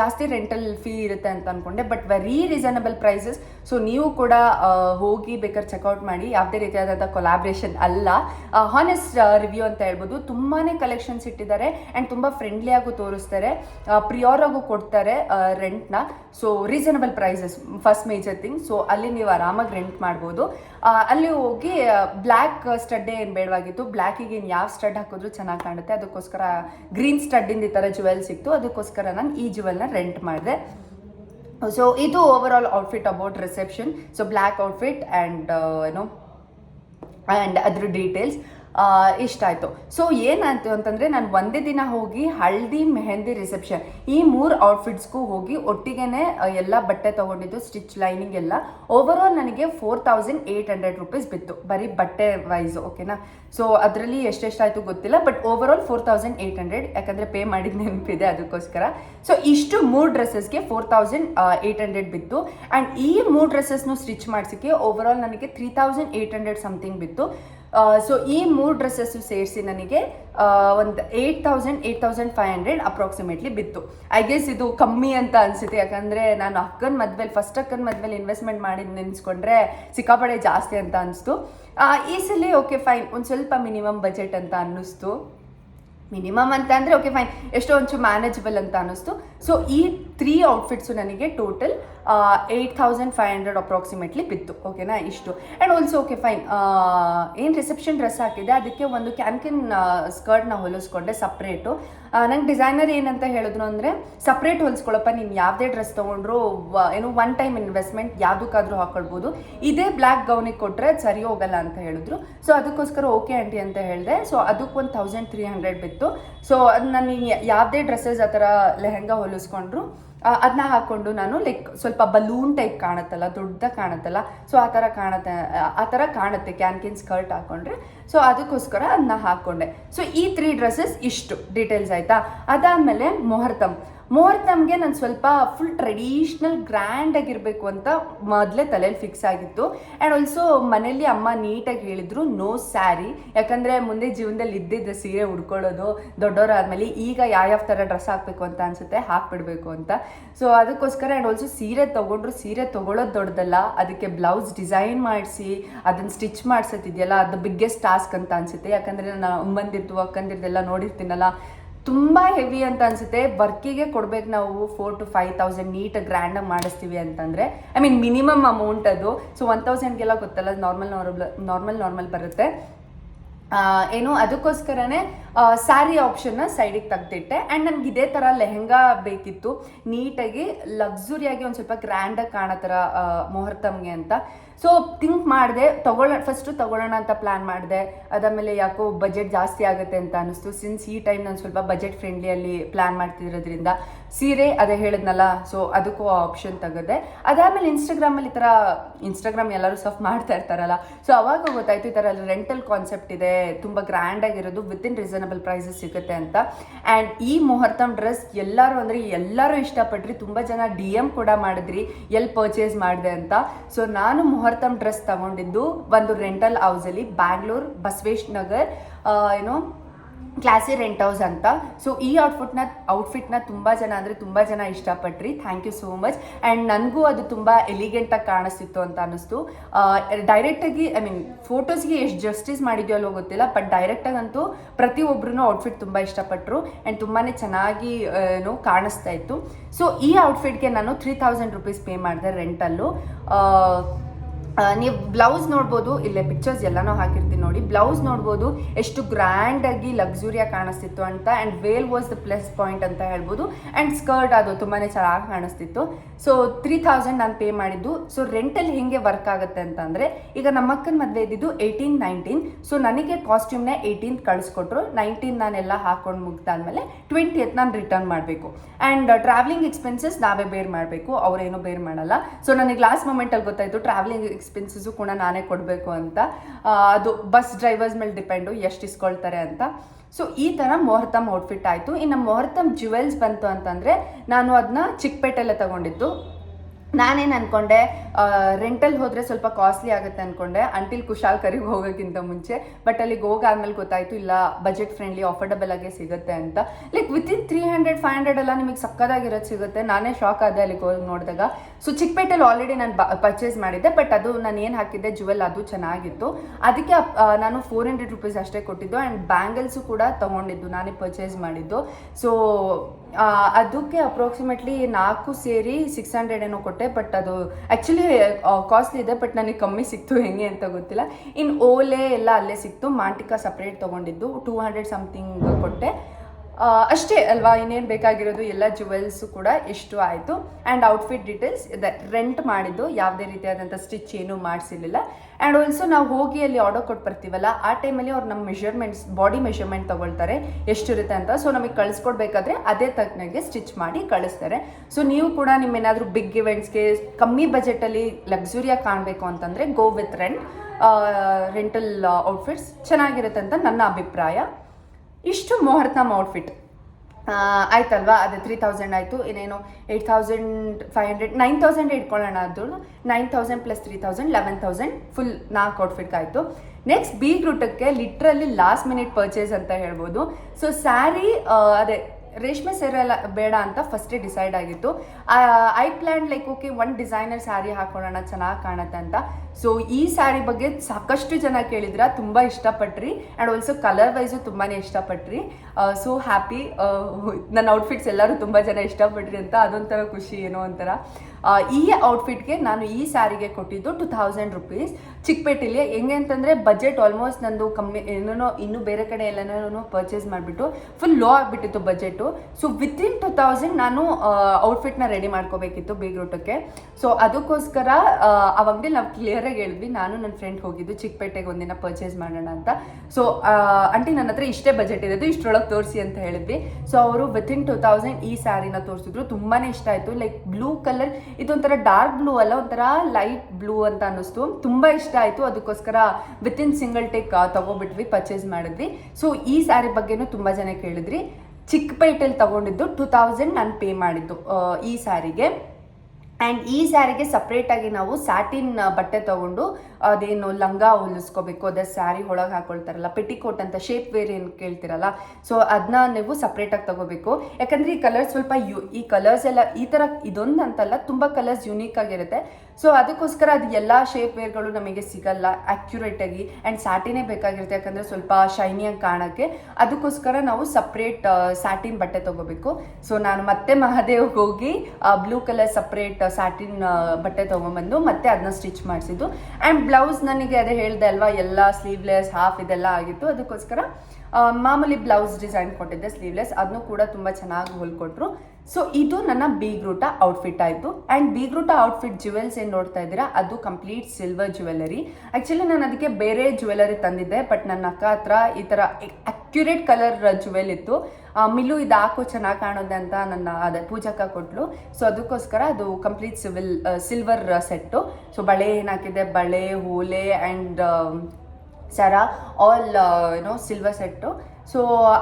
ಜಾಸ್ತಿ ರೆಂಟಲ್ ಫೀ ಇರುತ್ತೆ ಅಂತ ಅನ್ಕೊಂಡೆ but very reasonable prices so ನೀವು ಕೂಡ ಆ, ಹೋಗಿ ಬೇಕಾದ್ರೆ ಚೆಕ್ಔಟ್ ಮಾಡಿ ಯಾವುದೇ ರೀತಿಯಾದಂಥ ಕೊಲಾಬ್ರೇಷನ್ ಅಲ್ಲ. ಹಾನೆಸ್ಟ್ ರಿವ್ಯೂ ಅಂತ ಹೇಳ್ಬೋದು. ತುಂಬಾ ಕಲೆಕ್ಷನ್ಸ್ ಇಟ್ಟಿದ್ದಾರೆ ಆ್ಯಂಡ್ ತುಂಬ ಫ್ರೆಂಡ್ಲಿಯಾಗೂ ತೋರಿಸ್ತಾರೆ. ಪ್ರಿಯೋರಾಗೂ ಕೊಡ್ತಾರೆ ರೆಂಟ್ನ so reasonable prices first major thing so ಅಲ್ಲಿ ನೀವು ಆರಾಮಾಗಿ ರೆಂಟ್ ಮಾಡ್ಬೋದು. ಅಲ್ಲಿ ಹೋಗಿ ಬ್ಲ್ಯಾಕ್ ಸ್ಟಡ್ಡೇ ಏನು ಬೇಡವಾಗಿತ್ತು. ಬ್ಲ್ಯಾಕಿಗೆ ಏನು ಯಾವ ಸ್ಟಡ್ ಹಾಕಿದ್ರು ಚೆನ್ನಾಗಿ ಕಾಣುತ್ತೆ. ಅದಕ್ಕೋಸ್ಕರ ಗ್ರೀನ್ ಸ್ಟಡ್ಡಿಂದ ಈ ಥರ ಜುವೆಲ್ ಸಿಕ್ತು. ಅದಕ್ಕೋಸ್ಕರ ನಾನು ಈ ಜುವೆಲ್ನ ರೆಂಟ್ ಮಾಡಿದೆ. ಸೊ ಇದು overall outfit about reception so black outfit and ಏನೋ ಆ್ಯಂಡ್ ಅದ್ರ ಡೀಟೇಲ್ಸ್ ಇಷ್ಟ ಆಯಿತು. ಸೊ ಏನಾಯ್ತು ಅಂತಂದರೆ ನಾನು ಒಂದೇ ದಿನ ಹೋಗಿ ಹಳದಿ ಮೆಹಂದಿ ರಿಸೆಪ್ಷನ್ ಈ ಮೂರು ಔಟ್ಫಿಟ್ಸ್ಗೂ ಹೋಗಿ ಒಟ್ಟಿಗೆನೆ ಆ, ಎಲ್ಲ ಬಟ್ಟೆ ತೊಗೊಂಡಿದ್ದು ಸ್ಟಿಚ್ ಲೈನಿಂಗ್ ಎಲ್ಲ. ಓವರ್ ಆಲ್ ನನಗೆ four thousand eight hundred rupees ಬಿತ್ತು ಬರೀ ಬಟ್ಟೆ ವೈಸ್ ಓಕೆನಾ ಸೊ ಅದರಲ್ಲಿ ಎಷ್ಟೆಷ್ಟಾಯಿತು ಗೊತ್ತಿಲ್ಲ but overall four thousand eight hundred ಯಾಕಂದರೆ ಪೇ ಮಾಡಿದ ನೆನಪಿದೆ ಅದಕ್ಕೋಸ್ಕರ. ಸೊ ಇಷ್ಟು ಮೂರು ಡ್ರೆಸ್ಸಸ್ಗೆ ಫೋರ್ ತೌಸಂಡ್ ಏಯ್ಟ್ ಹಂಡ್ರೆಡ್ ಬಿತ್ತು ಆ್ಯಂಡ್ ಈ ಮೂರು ಡ್ರೆಸ್ಸಸ್ನು ಸ್ಟಿಚ್ ಮಾಡಿಸಿಕ್ಕೆ ಓವರ್ ಆಲ್ ನನಗೆ three thousand eight hundred something ಬಿತ್ತು. ಸೊ ಈ ಮೂರು ಡ್ರೆಸ್ಸಸ್ಸು ಸೇರಿಸಿ ನನಗೆ ಒಂದು eight thousand eight thousand five hundred approximately ಬಿತ್ತು. ಐ ಗೆಸ್ ಇದು ಕಮ್ಮಿ ಅಂತ ಅನಿಸುತ್ತೆ, ಯಾಕಂದರೆ ನಾನು ಅಕ್ಕನ ಮದ್ವೆಲಿ ಫಸ್ಟ್ ಅಕ್ಕನ ಮದ್ವೆಲಿ ಇನ್ವೆಸ್ಟ್ಮೆಂಟ್ ಮಾಡಿದ್ದು ನೆನೆಸ್ಕೊಂಡ್ರೆ ಸಿಕ್ಕಾಪಡೆ ಜಾಸ್ತಿ ಅಂತ ಅನಿಸ್ತು. ಈ ಓಕೆ ಫೈನ್ ಒಂದು ಸ್ವಲ್ಪ ಮಿನಿಮಮ್ ಬಜೆಟ್ ಅಂತ ಅನ್ನಿಸ್ತು. ಮಿನಿಮಮ್ ಅಂತ ಅಂದರೆ ಓಕೆ ಫೈನ್ ಎಷ್ಟೋ ಒಂಚೂರು ಮ್ಯಾನೇಜಬಲ್ ಅಂತ ಅನ್ನಿಸ್ತು. ಸೊ ಈ ತ್ರೀ ಔಟ್ಫಿಟ್ಸು ನನಗೆ total eight thousand five hundred approximately ಬಿತ್ತು. ಓಕೆನಾ ಇಷ್ಟು. ಆ್ಯಂಡ್ ಆಲ್ಸೋ ಓಕೆ ಫೈನ್ ಏನು ರಿಸೆಪ್ಷನ್ ಡ್ರೆಸ್ ಹಾಕಿದೆ ಅದಕ್ಕೆ ಒಂದು ಕ್ಯಾನ್ಕಿನ್ ಸ್ಕರ್ಟ್ನ ಹೊಲಿಸ್ಕೊಂಡೆ ಸಪ್ರೇಟು ನಂಗೆ ಡಿಸೈನರ್ ಏನಂತ ಹೇಳಿದ್ರು ಅಂದರೆ ಸಪ್ರೇಟ್ ಹೊಲಿಸ್ಕೊಳಪ್ಪ, ನೀನು ಯಾವುದೇ ಡ್ರೆಸ್ ತೊಗೊಂಡ್ರು ಏನು ಒನ್ ಟೈಮ್ ಇನ್ವೆಸ್ಟ್ಮೆಂಟ್ ಯಾವುದಕ್ಕಾದ್ರೂ ಹಾಕೊಳ್ಬೋದು. ಇದೇ ಬ್ಲ್ಯಾಕ್ ಗೌನಿಗೆ ಕೊಟ್ಟರೆ ಸರಿ ಹೋಗಲ್ಲ ಅಂತ ಹೇಳಿದ್ರು. ಸೊ ಅದಕ್ಕೋಸ್ಕರ ಓಕೆ ಆಂಟಿ ಅಂತ ಹೇಳಿದೆ. ಸೊ ಅದಕ್ಕೆ ಒಂದು ತೌಸಂಡ್ ತ್ರೀ ಹಂಡ್ರೆಡ್ ಬಿತ್ತು. ಸೊ ಅದು ನಾನು ಯಾವುದೇ ಡ್ರೆಸ್ಸಸ್ ಆ ಥರ ಲೆಹೆಂಗಾ ಹೊಲಿಸ್ಕೊಂಡ್ರು. ಅದನ್ನ ಹಾಕೊಂಡು ನಾನು ಲೈಕ್ ಸ್ವಲ್ಪ ಬಲೂನ್ ಟೈಪ್ ಕಾಣುತ್ತಲ್ಲ, ದೊಡ್ಡದ ಕಾಣುತ್ತಲ್ಲ ಸೊ ಆ ಥರ ಕಾಣುತ್ತೆ, ಆ ಥರ ಕಾಣುತ್ತೆ ಕ್ಯಾನ್ಕಿನ್ ಕ್ಯಾನ್ ಸ್ಕರ್ಟ್ ಹಾಕೊಂಡ್ರೆ. ಸೊ ಅದಕ್ಕೋಸ್ಕರ ಅದನ್ನ ಹಾಕೊಂಡೆ. ಸೊ ಈ ತ್ರೀ ಡ್ರೆಸ್ಸಸ್ ಇಷ್ಟು ಡೀಟೇಲ್ಸ್ ಆಯ್ತಾ? ಅದಾದಮೇಲೆ ಮೊಹರ್ತಮ್ ಮುಹೂರ್ತಮ್ಗೆ ನಾನು ಸ್ವಲ್ಪ ಫುಲ್ ಟ್ರೆಡಿಷ್ನಲ್ ಗ್ರ್ಯಾಂಡ್ ಆಗಿರಬೇಕು ಅಂತ ಮೊದಲೇ ತಲೆಯಲ್ಲಿ ಫಿಕ್ಸ್ ಆಗಿತ್ತು. ಆ್ಯಂಡ್ ಆಲ್ಸೋ ಮನೇಲಿ ಅಮ್ಮ ನೀಟಾಗಿ ಹೇಳಿದ್ರು ನೋ ಸ್ಯಾರಿ ಯಾಕಂದರೆ ಮುಂದೆ ಜೀವನದಲ್ಲಿ ಇದ್ದಿದ್ದ ಸೀರೆ ಉಡ್ಕೊಳ್ಳೋದು ದೊಡ್ಡವರಾದ್ಮೇಲೆ ಈಗ ಯಾವ್ಯಾವ ಥರ ಡ್ರೆಸ್ ಹಾಕಬೇಕು ಅಂತ ಅನಿಸುತ್ತೆ, ಹಾಕ್ಬಿಡ್ಬೇಕು ಅಂತ. ಸೊ ಅದಕ್ಕೋಸ್ಕರ ಆ್ಯಂಡ್ ಆಲ್ಸೋ ಸೀರೆ ತೊಗೊಂಡ್ರು ಸೀರೆ ತೊಗೊಳ್ಳೋದು ದೊಡ್ಡದಲ್ಲ, ಅದಕ್ಕೆ ಬ್ಲೌಸ್ ಡಿಸೈನ್ ಮಾಡಿಸಿ ಅದನ್ನು ಸ್ಟಿಚ್ ಮಾಡಿಸೋದಿದೆಯಲ್ಲ ಅದು ಬಿಗ್ಗೆಸ್ಟ್ ಟಾಸ್ಕ್ ಅಂತ ಅನಿಸುತ್ತೆ. ಯಾಕಂದರೆ ನಾನು ಅಮ್ಮಂದಿರ್ದು ಅಕ್ಕಂದಿರ್ದೆಲ್ಲ ನೋಡಿರ್ತೀನಲ್ಲ ತುಂಬ ಹೆವಿ ಅಂತ ಅನ್ಸುತ್ತೆ. ವರ್ಕಿಗೆ ಕೊಡ್ಬೇಕು ನಾವು ಫೋರ್ ಟು ಫೈವ್ ತೌಸಂಡ್ ನೀಟಾಗಿ ಗ್ರ್ಯಾಂಡಾಗಿ ಮಾಡಿಸ್ತೀವಿ ಅಂತಂದರೆ ಐ ಮೀನ್ ಮಿನಿಮಮ್ ಅಮೌಂಟ್ ಅದು. ಸೊ ಒನ್ ತೌಸಂಡ್ಗೆಲ್ಲ ಗೊತ್ತಲ್ಲ ನಾರ್ಮಲ್ ನಾರ್ಮಲ್ ನಾರ್ಮಲ್ ನಾರ್ಮಲ್ ಬರುತ್ತೆ. ಏನು, ಅದಕ್ಕೋಸ್ಕರನೇ ಸ್ಯಾರಿ ಆಪ್ಷನ್ನ ಸೈಡಿಗೆ ತೆಗ್ದಿಟ್ಟೆ. ಆ್ಯಂಡ್ ನನಗೆ ಇದೇ ಥರ ಲೆಹೆಂಗಾ ಬೇಕಿತ್ತು. ನೀಟಾಗಿ ಲಕ್ಸುರಿಯಾಗಿ ಒಂದು ಸ್ವಲ್ಪ ಗ್ರ್ಯಾಂಡಾಗಿ ಕಾಣೋ ಥರ ಮುಹೂರ್ತಮ್ಗೆ ಅಂತ. ಸೊ ಥಿಂಕ್ ಮಾಡಿದೆ ತಗೊಳ್ಳೋ ಫಸ್ಟು ತಗೊಳ್ಳೋಣ ಅಂತ ಪ್ಲ್ಯಾನ್ ಮಾಡಿದೆ. ಅದಾದಮೇಲೆ ಯಾಕೋ ಬಜೆಟ್ ಜಾಸ್ತಿ ಆಗುತ್ತೆ ಅಂತ ಅನಿಸ್ತು. ಸಿನ್ಸ್ ಈ ಟೈಮ್ ನಾನು ಸ್ವಲ್ಪ ಬಜೆಟ್ ಫ್ರೆಂಡ್ಲಿಯಲ್ಲಿ ಪ್ಲ್ಯಾನ್ ಮಾಡ್ತಿರೋದ್ರಿಂದ ಸೀರೆ ಅದೇ ಹೇಳಿದ್ನಲ್ಲ ಸೊ ಅದಕ್ಕೂ ಆಪ್ಷನ್ ತೆಗೆದೆ. ಅದಾದಮೇಲೆ ಇನ್ಸ್ಟಾಗ್ರಾಮಲ್ಲಿ ಈ ಥರ ಇನ್ಸ್ಟಾಗ್ರಾಮ್ ಎಲ್ಲರೂ ಸಫ್ ಮಾಡ್ತಾ ಇರ್ತಾರಲ್ಲ ಸೊ ಅವಾಗ ಗೊತ್ತಾಯ್ತು ಈ ಥರ ರೆಂಟಲ್ ಕಾನ್ಸೆಪ್ಟ್ ಇದೆ, ತುಂಬ ಗ್ರ್ಯಾಂಡ್ ಆಗಿರೋದು ವಿತ್ ಇನ್ ರೀಸನಬಲ್ ಪ್ರೈಸಸ್ ಸಿಗುತ್ತೆ ಅಂತ. ಆ್ಯಂಡ್ ಈ ಮುಹೂರ್ತಮ್ ಡ್ರೆಸ್ ಎಲ್ಲರೂ ಅಂದರೆ ಎಲ್ಲರೂ ಇಷ್ಟಪಟ್ರಿ, ತುಂಬ ಜನ ಡಿ ಎಂ ಕೂಡ ಮಾಡಿದ್ರಿ, ಎಲ್ಲಿ ಪರ್ಚೇಸ್ ಮಾಡಿದೆ ಅಂತ. ಸೊ ನಾನು ಮುಹೂರ್ತಮ್ ಡ್ರೆಸ್ ತಗೊಂಡಿದ್ದು ಒಂದು ರೆಂಟಲ್ ಹೌಸಲ್ಲಿ ಬ್ಯಾಂಗ್ಳೂರ್ ಬಸವೇಶ್ ನಗರ್ ಏನೋ ಕ್ಲಾಸಿ ರೆಂಟ್ ಹೌಸ್ ಅಂತ. ಸೊ ಈ ಔಟ್ಫಿಟ್ನ ಔಟ್ಫಿಟ್ನ ತುಂಬ ಜನ, ಅಂದರೆ ತುಂಬ ಜನ ಇಷ್ಟಪಟ್ರಿ. Thank you so much and ನನಗೂ ಅದು ತುಂಬ ಎಲಿಗೆಂಟಾಗಿ ಕಾಣಿಸ್ತಿತ್ತು ಅಂತ ಅನ್ನಿಸ್ತು. ಡೈರೆಕ್ಟಾಗಿ ಐ ಮೀನ್ ಫೋಟೋಸ್ಗೆ ಎಷ್ಟು ಜಸ್ಟಿಸ್ ಮಾಡಿದ್ಯೋ ಅಲ್ಲೋ ಗೊತ್ತಿಲ್ಲ ಬಟ್ ಡೈರೆಕ್ಟಾಗಂತೂ ಪ್ರತಿಯೊಬ್ಬರೂ ಔಟ್ಫಿಟ್ ತುಂಬ ಇಷ್ಟಪಟ್ಟರು ಆ್ಯಂಡ್ ತುಂಬಾ ಚೆನ್ನಾಗಿ ಏನು, ಕಾಣಿಸ್ತಾ ಇತ್ತು. ಸೊ ಈ ಔಟ್ಫಿಟ್ಗೆ ನಾನು ತ್ರೀ ತೌಸಂಡ್ ರುಪೀಸ್ ಪೇ ಮಾಡಿದೆ ರೆಂಟಲ್ಲು ನೀವು ಬ್ಲೌಸ್ ನೋಡ್ಬೋದು, ಇಲ್ಲೇ ಪಿಕ್ಚರ್ಸ್ ಎಲ್ಲನೂ ಹಾಕಿರ್ತೀನಿ ನೋಡಿ. ಬ್ಲೌಸ್ ನೋಡ್ಬೋದು, ಎಷ್ಟು ಗ್ರ್ಯಾಂಡಾಗಿ ಲಕ್ಸುರಿಯಾಗಿ ಕಾಣಿಸ್ತಿತ್ತು ಅಂತ and veil was the plus point ಅಂತ ಹೇಳ್ಬೋದು. ಆ್ಯಂಡ್ ಸ್ಕರ್ಟ್ ಅದು ತುಂಬಾ ಚೆನ್ನಾಗಿ ಕಾಣಿಸ್ತಿತ್ತು. ಸೊ ತ್ರೀ ಥೌಸಂಡ್ ನಾನು ಪೇ ಮಾಡಿದ್ದು. ಸೊ ರೆಂಟಲ್ಲಿ ಹೇಗೆ ವರ್ಕ್ ಆಗುತ್ತೆ ಅಂತಂದರೆ ಈಗ ನಮ್ಮ ಅಕ್ಕನ ಮದುವೆ ಇದ್ದಿದ್ದು ಏಯ್ಟೀನ್ ನೈನ್ಟೀನ್ ಸೊ ನನಗೆ ಕಾಸ್ಟ್ಯೂಮ್ನ ಏಯ್ಟೀನ್ ಕಳಿಸ್ಕೊಟ್ರು. ನೈನ್ಟೀನ್ ನಾನೆಲ್ಲ ಹಾಕೊಂಡು ಮುಗ್ದಾದ್ಮೇಲೆ ಟ್ವೆಂಟಿಯತ್ ನಾನು ರಿಟರ್ನ್ ಮಾಡಬೇಕು. ಆ್ಯಂಡ್ ಟ್ರಾವೆಲಿಂಗ್ ಎಕ್ಸ್ಪೆನ್ಸಸ್ ನಾವೇ ಬೇರ್ ಮಾಡಬೇಕು. ಅವರೇನು ಬೇರ್ ಮಾಡಲ್ಲ. ಸೊ ನನಗೆ ಲಾಸ್ಟ್ ಮೊಮೆಂಟಲ್ಲಿ ಗೊತ್ತಾಯಿತು ಟ್ರಾವೆಲಿಂಗ್ ಎಕ್ಸ್ಪೆನ್ಸಸ್ಸು ಕೂಡ ನಾನೇ ಕೊಡಬೇಕು ಅಂತ ಅದು ಬಸ್ ಡ್ರೈವರ್ಸ್ ಮೇಲೆ ಡಿಪೆಂಡು ಎಷ್ಟು ಇಸ್ಕೊಳ್ತಾರೆ ಅಂತ. ಸೊ ಈ ಥರ ಮೊಹರ್ತಮ್ ಔಟ್ಫಿಟ್ ಆಯಿತು. ಇನ್ನು ಮೊಹರ್ತಮ್ ಜ್ಯುವೆಲ್ಸ್ ಬಂತು ಅಂತಂದರೆ ನಾನು ಅದನ್ನ ಚಿಕ್ಕಪೇಟೆಲ್ಲೇ ತಗೊಂಡಿದ್ದು. ನಾನೇನು ಅನ್ಕೊಂಡೆ ರೆಂಟಲ್ ಹೋದರೆ ಸ್ವಲ್ಪ ಕಾಸ್ಟ್ಲಿ ಆಗುತ್ತೆ ಅಂದ್ಕೊಂಡೆ ಅಂಟಿಲ್ ಕುಶಾಲ್ ಕರಿಗೆ ಹೋಗೋಕ್ಕಿಂತ ಮುಂಚೆ. ಬಟ್ ಅಲ್ಲಿಗೆ ಹೋಗಾದ್ಮೇಲೆ ಗೊತ್ತಾಯಿತು, ಇಲ್ಲ ಬಜೆಟ್ ಫ್ರೆಂಡ್ಲಿ ಅಫೋರ್ಡಬಲ್ ಆಗೇ ಸಿಗುತ್ತೆ ಅಂತ. Like within three hundred five hundred ಎಲ್ಲ ನಿಮಗೆ ಸಕ್ಕದಾಗಿರೋದು ಸಿಗುತ್ತೆ. ನಾನೇ ಶಾಕ್ ಆದೆ ಅಲ್ಲಿಗೆ ಹೋಗಿ ನೋಡಿದಾಗ. ಸೊ ಚಿಕ್ಕಪೇಟೆಲಿ ಆಲ್ರೆಡಿ ನಾನು ಪರ್ಚೇಸ್ ಮಾಡಿದ್ದೆ ಬಟ್ ಅದು ನಾನು ಏನು ಹಾಕಿದ್ದೆ ಜುವೆಲ್ ಅದು ಚೆನ್ನಾಗಿತ್ತು. ಅದಕ್ಕೆ ನಾನು ಫೋರ್ ಹಂಡ್ರೆಡ್ ರುಪೀಸ್ ಅಷ್ಟೇ ಕೊಟ್ಟಿದ್ದು ಆ್ಯಂಡ್ ಬ್ಯಾಂಗಲ್ಸು ಕೂಡ ತೊಗೊಂಡಿದ್ದು, ನಾನೇ ಪರ್ಚೇಸ್ ಮಾಡಿದ್ದು. ಸೊ ಅದಕ್ಕೆ ಅಪ್ರಾಕ್ಸಿಮೇಟ್ಲಿ ನಾಲ್ಕು ಸೇರಿ ಸಿಕ್ಸ್ ಹಂಡ್ರೆಡ್ ಏನೋ ಕೊಟ್ಟೆ ಬಟ್ ಅದು ಆ್ಯಕ್ಚುಲಿ ಕಾಸ್ಟ್ಲಿ ಇದೆ ಬಟ್ ನನಗೆ ಕಮ್ಮಿ ಸಿಕ್ತು ಹೆಂಗೆ ಅಂತ ಗೊತ್ತಿಲ್ಲ. ಇನ್ನು ಓಲೆ ಎಲ್ಲ ಅಲ್ಲೇ ಸಿಕ್ತು, ಮಾಂಟಿಕಾ ಸಪ್ರೇಟ್ ತೊಗೊಂಡಿದ್ದು ಟೂ ಹಂಡ್ರೆಡ್ ಸಮಥಿಂಗ್ ಕೊಟ್ಟೆ. ಅಷ್ಟೇ ಅಲ್ವಾ, ಇನ್ನೇನು ಬೇಕಾಗಿರೋದು? ಎಲ್ಲ ಜುವೆಲ್ಸು ಕೂಡ ಇಷ್ಟು ಆಯಿತು. ಆ್ಯಂಡ್ ಔಟ್ಫಿಟ್ ಡೀಟೇಲ್ಸ್ ಇದೆ. ರೆಂಟ್ ಮಾಡಿದ್ದು ಯಾವುದೇ ರೀತಿಯಾದಂಥ ಸ್ಟಿಚ್ ಏನೂ ಮಾಡಿಸಿರ್ಲಿಲ್ಲ. ಆ್ಯಂಡ್ ಆಲ್ಸೋ ನಾವು ಹೋಗಿ ಅಲ್ಲಿ ಆರ್ಡರ್ ಕೊಟ್ಟು ಬರ್ತೀವಲ್ಲ, ಆ ಟೈಮಲ್ಲಿ ಅವ್ರು ನಮ್ಮ ಮೆಷರ್ಮೆಂಟ್ಸ್ ಬಾಡಿ ಮೆಷರ್ಮೆಂಟ್ ತೊಗೊಳ್ತಾರೆ ಎಷ್ಟಿರುತ್ತೆ ಅಂತ. ಸೊ ನಮಗೆ ಕಳಿಸ್ಕೊಡ್ಬೇಕಾದ್ರೆ ಅದೇ ತಕ್ಕನಾಗೆ ಸ್ಟಿಚ್ ಮಾಡಿ ಕಳಿಸ್ತಾರೆ. ಸೊ ನೀವು ಕೂಡ ನಿಮ್ಮೇನಾದರೂ ಬಿಗ್ ಇವೆಂಟ್ಸ್ಗೆ ಕಮ್ಮಿ ಬಜೆಟಲ್ಲಿ ಲಕ್ಸುರಿಯಾಗಿ ಕಾಣಬೇಕು ಅಂತಂದರೆ go with rent rental outfits ಚೆನ್ನಾಗಿರುತ್ತೆ ಅಂತ ನನ್ನ ಅಭಿಪ್ರಾಯ. ಇಷ್ಟು ಮುಹೂರ್ತಮ್ ಔಟ್ಫಿಟ್ ಆಯ್ತಲ್ವಾ? ಅದೇ ತ್ರೀ ತೌಸಂಡ್ ಆಯಿತು. ಇನ್ನೇನು eight thousand five hundred nine thousand ಇಟ್ಕೊಳ್ಳೋಣ ಅದು nine thousand plus three thousand eleven thousand full ನಾಲ್ಕು ಔಟ್ಫಿಟ್ ಆಯಿತು ನೆಕ್ಸ್ಟ್ ಬೀಗ್ ರೂಟಕ್ಕೆ ಲಿಟ್ರಲಿ ಲಾಸ್ಟ್ ಮಿನಿಟ್ ಪರ್ಚೇಸ್ ಅಂತ ಹೇಳ್ಬೋದು. ಸೊ ಸ್ಯಾರಿ ಅದೇ, ರೇಷ್ಮೆ ಸೀರೆ ಎಲ್ಲ ಬೇಡ ಅಂತ ಫಸ್ಟೇ ಡಿಸೈಡ್ ಆಗಿತ್ತು. I plan like okay one designer sari ಹಾಕೊಳ್ಳೋಣ, ಚೆನ್ನಾಗಿ ಕಾಣುತ್ತೆ ಅಂತ. ಸೊ ಈ ಸ್ಯಾರಿ ಬಗ್ಗೆ ಸಾಕಷ್ಟು ಜನ ಕೇಳಿದ್ರ ತುಂಬ ಇಷ್ಟಪಟ್ರಿ. ಆ್ಯಂಡ್ ಆಲ್ಸೋ ಕಲರ್ ವೈಸು ತುಂಬಾ ಇಷ್ಟಪಟ್ರಿ. ಸೊ ಹ್ಯಾಪಿ ನನ್ನ ಔಟ್ಫಿಟ್ಸ್ ಎಲ್ಲರೂ ತುಂಬ ಜನ ಇಷ್ಟಪಟ್ರಿ ಅಂತ ಅದೊಂಥರ ಖುಷಿ ಏನೋ ಒಂಥರ. ಆ, ಈ ಔಟ್ಫಿಟ್ಗೆ ನಾನು ಈ ಸ್ಯಾರಿಗೆ ಕೊಟ್ಟಿದ್ದು ಟು ಥೌಸಂಡ್ ರುಪೀಸ್ ಚಿಕ್ಕಪೇಟೆಲಿ ಹೆಂಗೆ ಅಂತಂದರೆ ಬಜೆಟ್ ಆಲ್ಮೋಸ್ಟ್ ನಂದು ಕಮ್ಮಿ ಏನೇನೋ ಇನ್ನೂ ಬೇರೆ ಕಡೆ ಎಲ್ಲನೂ ಪರ್ಚೇಸ್ ಮಾಡಿಬಿಟ್ಟು ಫುಲ್ ಲೋ ಆಗಿಬಿಟ್ಟಿತ್ತು budget so within two thousand ನಾನು ಔಟ್ಫಿಟ್ನ ರೆಡಿ ಮಾಡ್ಕೋಬೇಕಿತ್ತು ಬೇಗ ರೂಟಕ್ಕೆ ಸೊ ಅದಕ್ಕೋಸ್ಕರ ಅವಾಗಲೇ ನಾವು ಕ್ಲಿಯರ್ ಹೇಳಿದ್ವಿ, ನಾನು ನನ್ನ ಫ್ರೆಂಡ್ ಹೋಗಿದ್ದು ಚಿಕ್ಕಪೇಟೆಗೆ ಒಂದಿನ ಪರ್ಚೇಸ್ ಮಾಡೋಣ ಅಂತ. ಸೊ ಆಂಟಿ ನನ್ನ ಹತ್ರ ಇಷ್ಟೇ ಬಜೆಟ್ ಇರೋದು, ಇಷ್ಟರೊಳಗೆ ತೋರಿಸಿ ಅಂತ ಹೇಳಿದ್ವಿ. ಸೊ ಅವರು ವಿತಿನ್ ಟೂ ತೌಸಂಡ್ ಈ ಸ್ಯಾರಿನ ತೋರಿಸಿದ್ರು ತುಂಬಾ ಇಷ್ಟ ಆಯಿತು. ಲೈಕ್ ಬ್ಲೂ ಕಲರ್ ಇದೊಂಥರ ಡಾರ್ಕ್ ಬ್ಲೂ ಅಲ್ಲ, ಒಂಥರ ಲೈಟ್ ಬ್ಲೂ ಅಂತ ಅನ್ನಿಸ್ತು. ತುಂಬ ಇಷ್ಟ ಆಯಿತು, ಅದಕ್ಕೋಸ್ಕರ ವಿತಿನ್ ಸಿಂಗಲ್ ಟೇಕ್ ತಗೋಬಿಟ್ವಿ ಪರ್ಚೇಸ್ ಮಾಡಿದ್ವಿ. ಸೊ ಈ ಸ್ಯಾರಿ ಬಗ್ಗೆನೂ ತುಂಬ ಜನ ಕೇಳಿದ್ರಿ. ಚಿಕ್ಕಪೇಟೆಯಲ್ಲಿ ತಗೊಂಡಿದ್ದು ಟೂ ತೌಸಂಡ್ ನಾನು ಪೇ ಮಾಡಿದ್ದು ಈ ಸ್ಯಾರಿಗೆ ಆ್ಯಂಡ್ ಈ ಸ್ಯಾರಿಗೆ ಸಪ್ರೇಟಾಗಿ ನಾವು ಸ್ಯಾಟಿನ್ ಬಟ್ಟೆ ತಗೊಂಡು ಅದೇನು ಲಂಗ ಹೊಲಿಸ್ಕೋಬೇಕು, ಅದೇ ಸ್ಯಾರಿ ಒಳಗೆ ಹಾಕೊಳ್ತಾರಲ್ಲ ಪೆಟಿಕೋಟ್ ಅಂತ ಶೇಪ್ ವೇರ್ ಏನು ಕೇಳ್ತಿರಲ್ಲ ಸೊ ಅದನ್ನ ನೀವು ಸಪ್ರೇಟಾಗಿ ತಗೋಬೇಕು. ಯಾಕಂದರೆ ಈ ಕಲರ್ಸ್ ಸ್ವಲ್ಪ ಯು, ಈ ಕಲರ್ಸ್ ಎಲ್ಲ ಈ ಥರ ಇದೊಂದು ಅಂತಲ್ಲ, ತುಂಬ ಕಲರ್ಸ್ ಯುನೀಕ್ ಆಗಿರುತ್ತೆ. ಸೊ ಅದಕ್ಕೋಸ್ಕರ ಅದು ಎಲ್ಲ ಶೇಪ್ ವೇರ್ಗಳು ನಮಗೆ ಸಿಗಲ್ಲ ಆ್ಯಕ್ಯುರೇಟಾಗಿ ಆ್ಯಂಡ್ ಸ್ಯಾಟಿನೇ ಬೇಕಾಗಿರುತ್ತೆ. ಯಾಕಂದರೆ ಸ್ವಲ್ಪ ಶೈನಿಯಾಗಿ ಕಾಣೋಕ್ಕೆ. ಅದಕ್ಕೋಸ್ಕರ ನಾವು ಸಪ್ರೇಟ್ ಸ್ಯಾಟಿನ್ ಬಟ್ಟೆ ತಗೋಬೇಕು. ಸೊ ನಾನು ಮತ್ತೆ ಮಹಾದೇವ್ಗೆ ಹೋಗಿ ಬ್ಲೂ ಕಲರ್ ಸಪ್ರೇಟ್ ಸ್ಯಾಟಿನ್ ಬಟ್ಟೆ ತೊಗೊಂಬಂದು ಮತ್ತೆ ಅದನ್ನ ಸ್ಟಿಚ್ ಮಾಡಿಸಿದ್ದು. ಆ್ಯಂಡ್ ಬ್ಲೌಸ್ ನನಗೆ ಅದೇ ಹೇಳಿದೆ ಅಲ್ವಾ, ಎಲ್ಲ ಸ್ಲೀವ್ಲೆಸ್ ಹಾಫ್ ಇದೆಲ್ಲ ಆಗಿತ್ತು. ಅದಕ್ಕೋಸ್ಕರ ಮಾಮೂಲಿ ಬ್ಲೌಸ್ ಡಿಸೈನ್ ಕೊಟ್ಟಿದ್ದೆ ಸ್ಲೀವ್ಲೆಸ್ ಅದನ್ನು ಕೂಡ ತುಂಬ ಚೆನ್ನಾಗಿ ಹೊಲ್ಕೊಟ್ರು. ಸೊ ಇದು ನನ್ನ ಬೀಗ್ರೂಟ ಔಟ್ಫಿಟ್ ಆಯಿತು. ಆ್ಯಂಡ್ ಬೀಗ್ರೂಟ ಔಟ್ಫಿಟ್ ಜುವೆಲ್ಸ್ ಏನು ನೋಡ್ತಾ ಇದ್ದೀರಾ? ಅದು ಕಂಪ್ಲೀಟ್ ಸಿಲ್ವರ್ ಜುವೆಲ್ಲರಿ ಆ್ಯಕ್ಚುಲಿ ನಾನು ಅದಕ್ಕೆ ಬೇರೆ ಜುವೆಲ್ಲರಿ ತಂದಿದ್ದೆ ಬಟ್ ನನ್ನ ಅಕ್ಕ ಹತ್ರ ಈ ಥರ ಅಕ್ಯುರೇಟ್ ಕಲರ್ ಜ್ಯುವೆಲ್ ಇತ್ತು. ಮಿಲ್ಲು ಇದು ಹಾಕು, ಚೆನ್ನಾಗಿ ಕಾಣೋದೆ ಅಂತ ನನ್ನ ಅದೇ ಪೂಜಕ್ಕ ಕೊಟ್ಲು. ಸೊ ಅದಕ್ಕೋಸ್ಕರ ಅದು complete civil silver set so ಬಳೆ ಏನಾಗಿದೆ ಬಳೆ ಓಲೆ ಆ್ಯಂಡ್ ಸರ ಆಲ್ ಏನೋ ಸಿಲ್ವರ್ ಸೆಟ್ಟು ಸೊ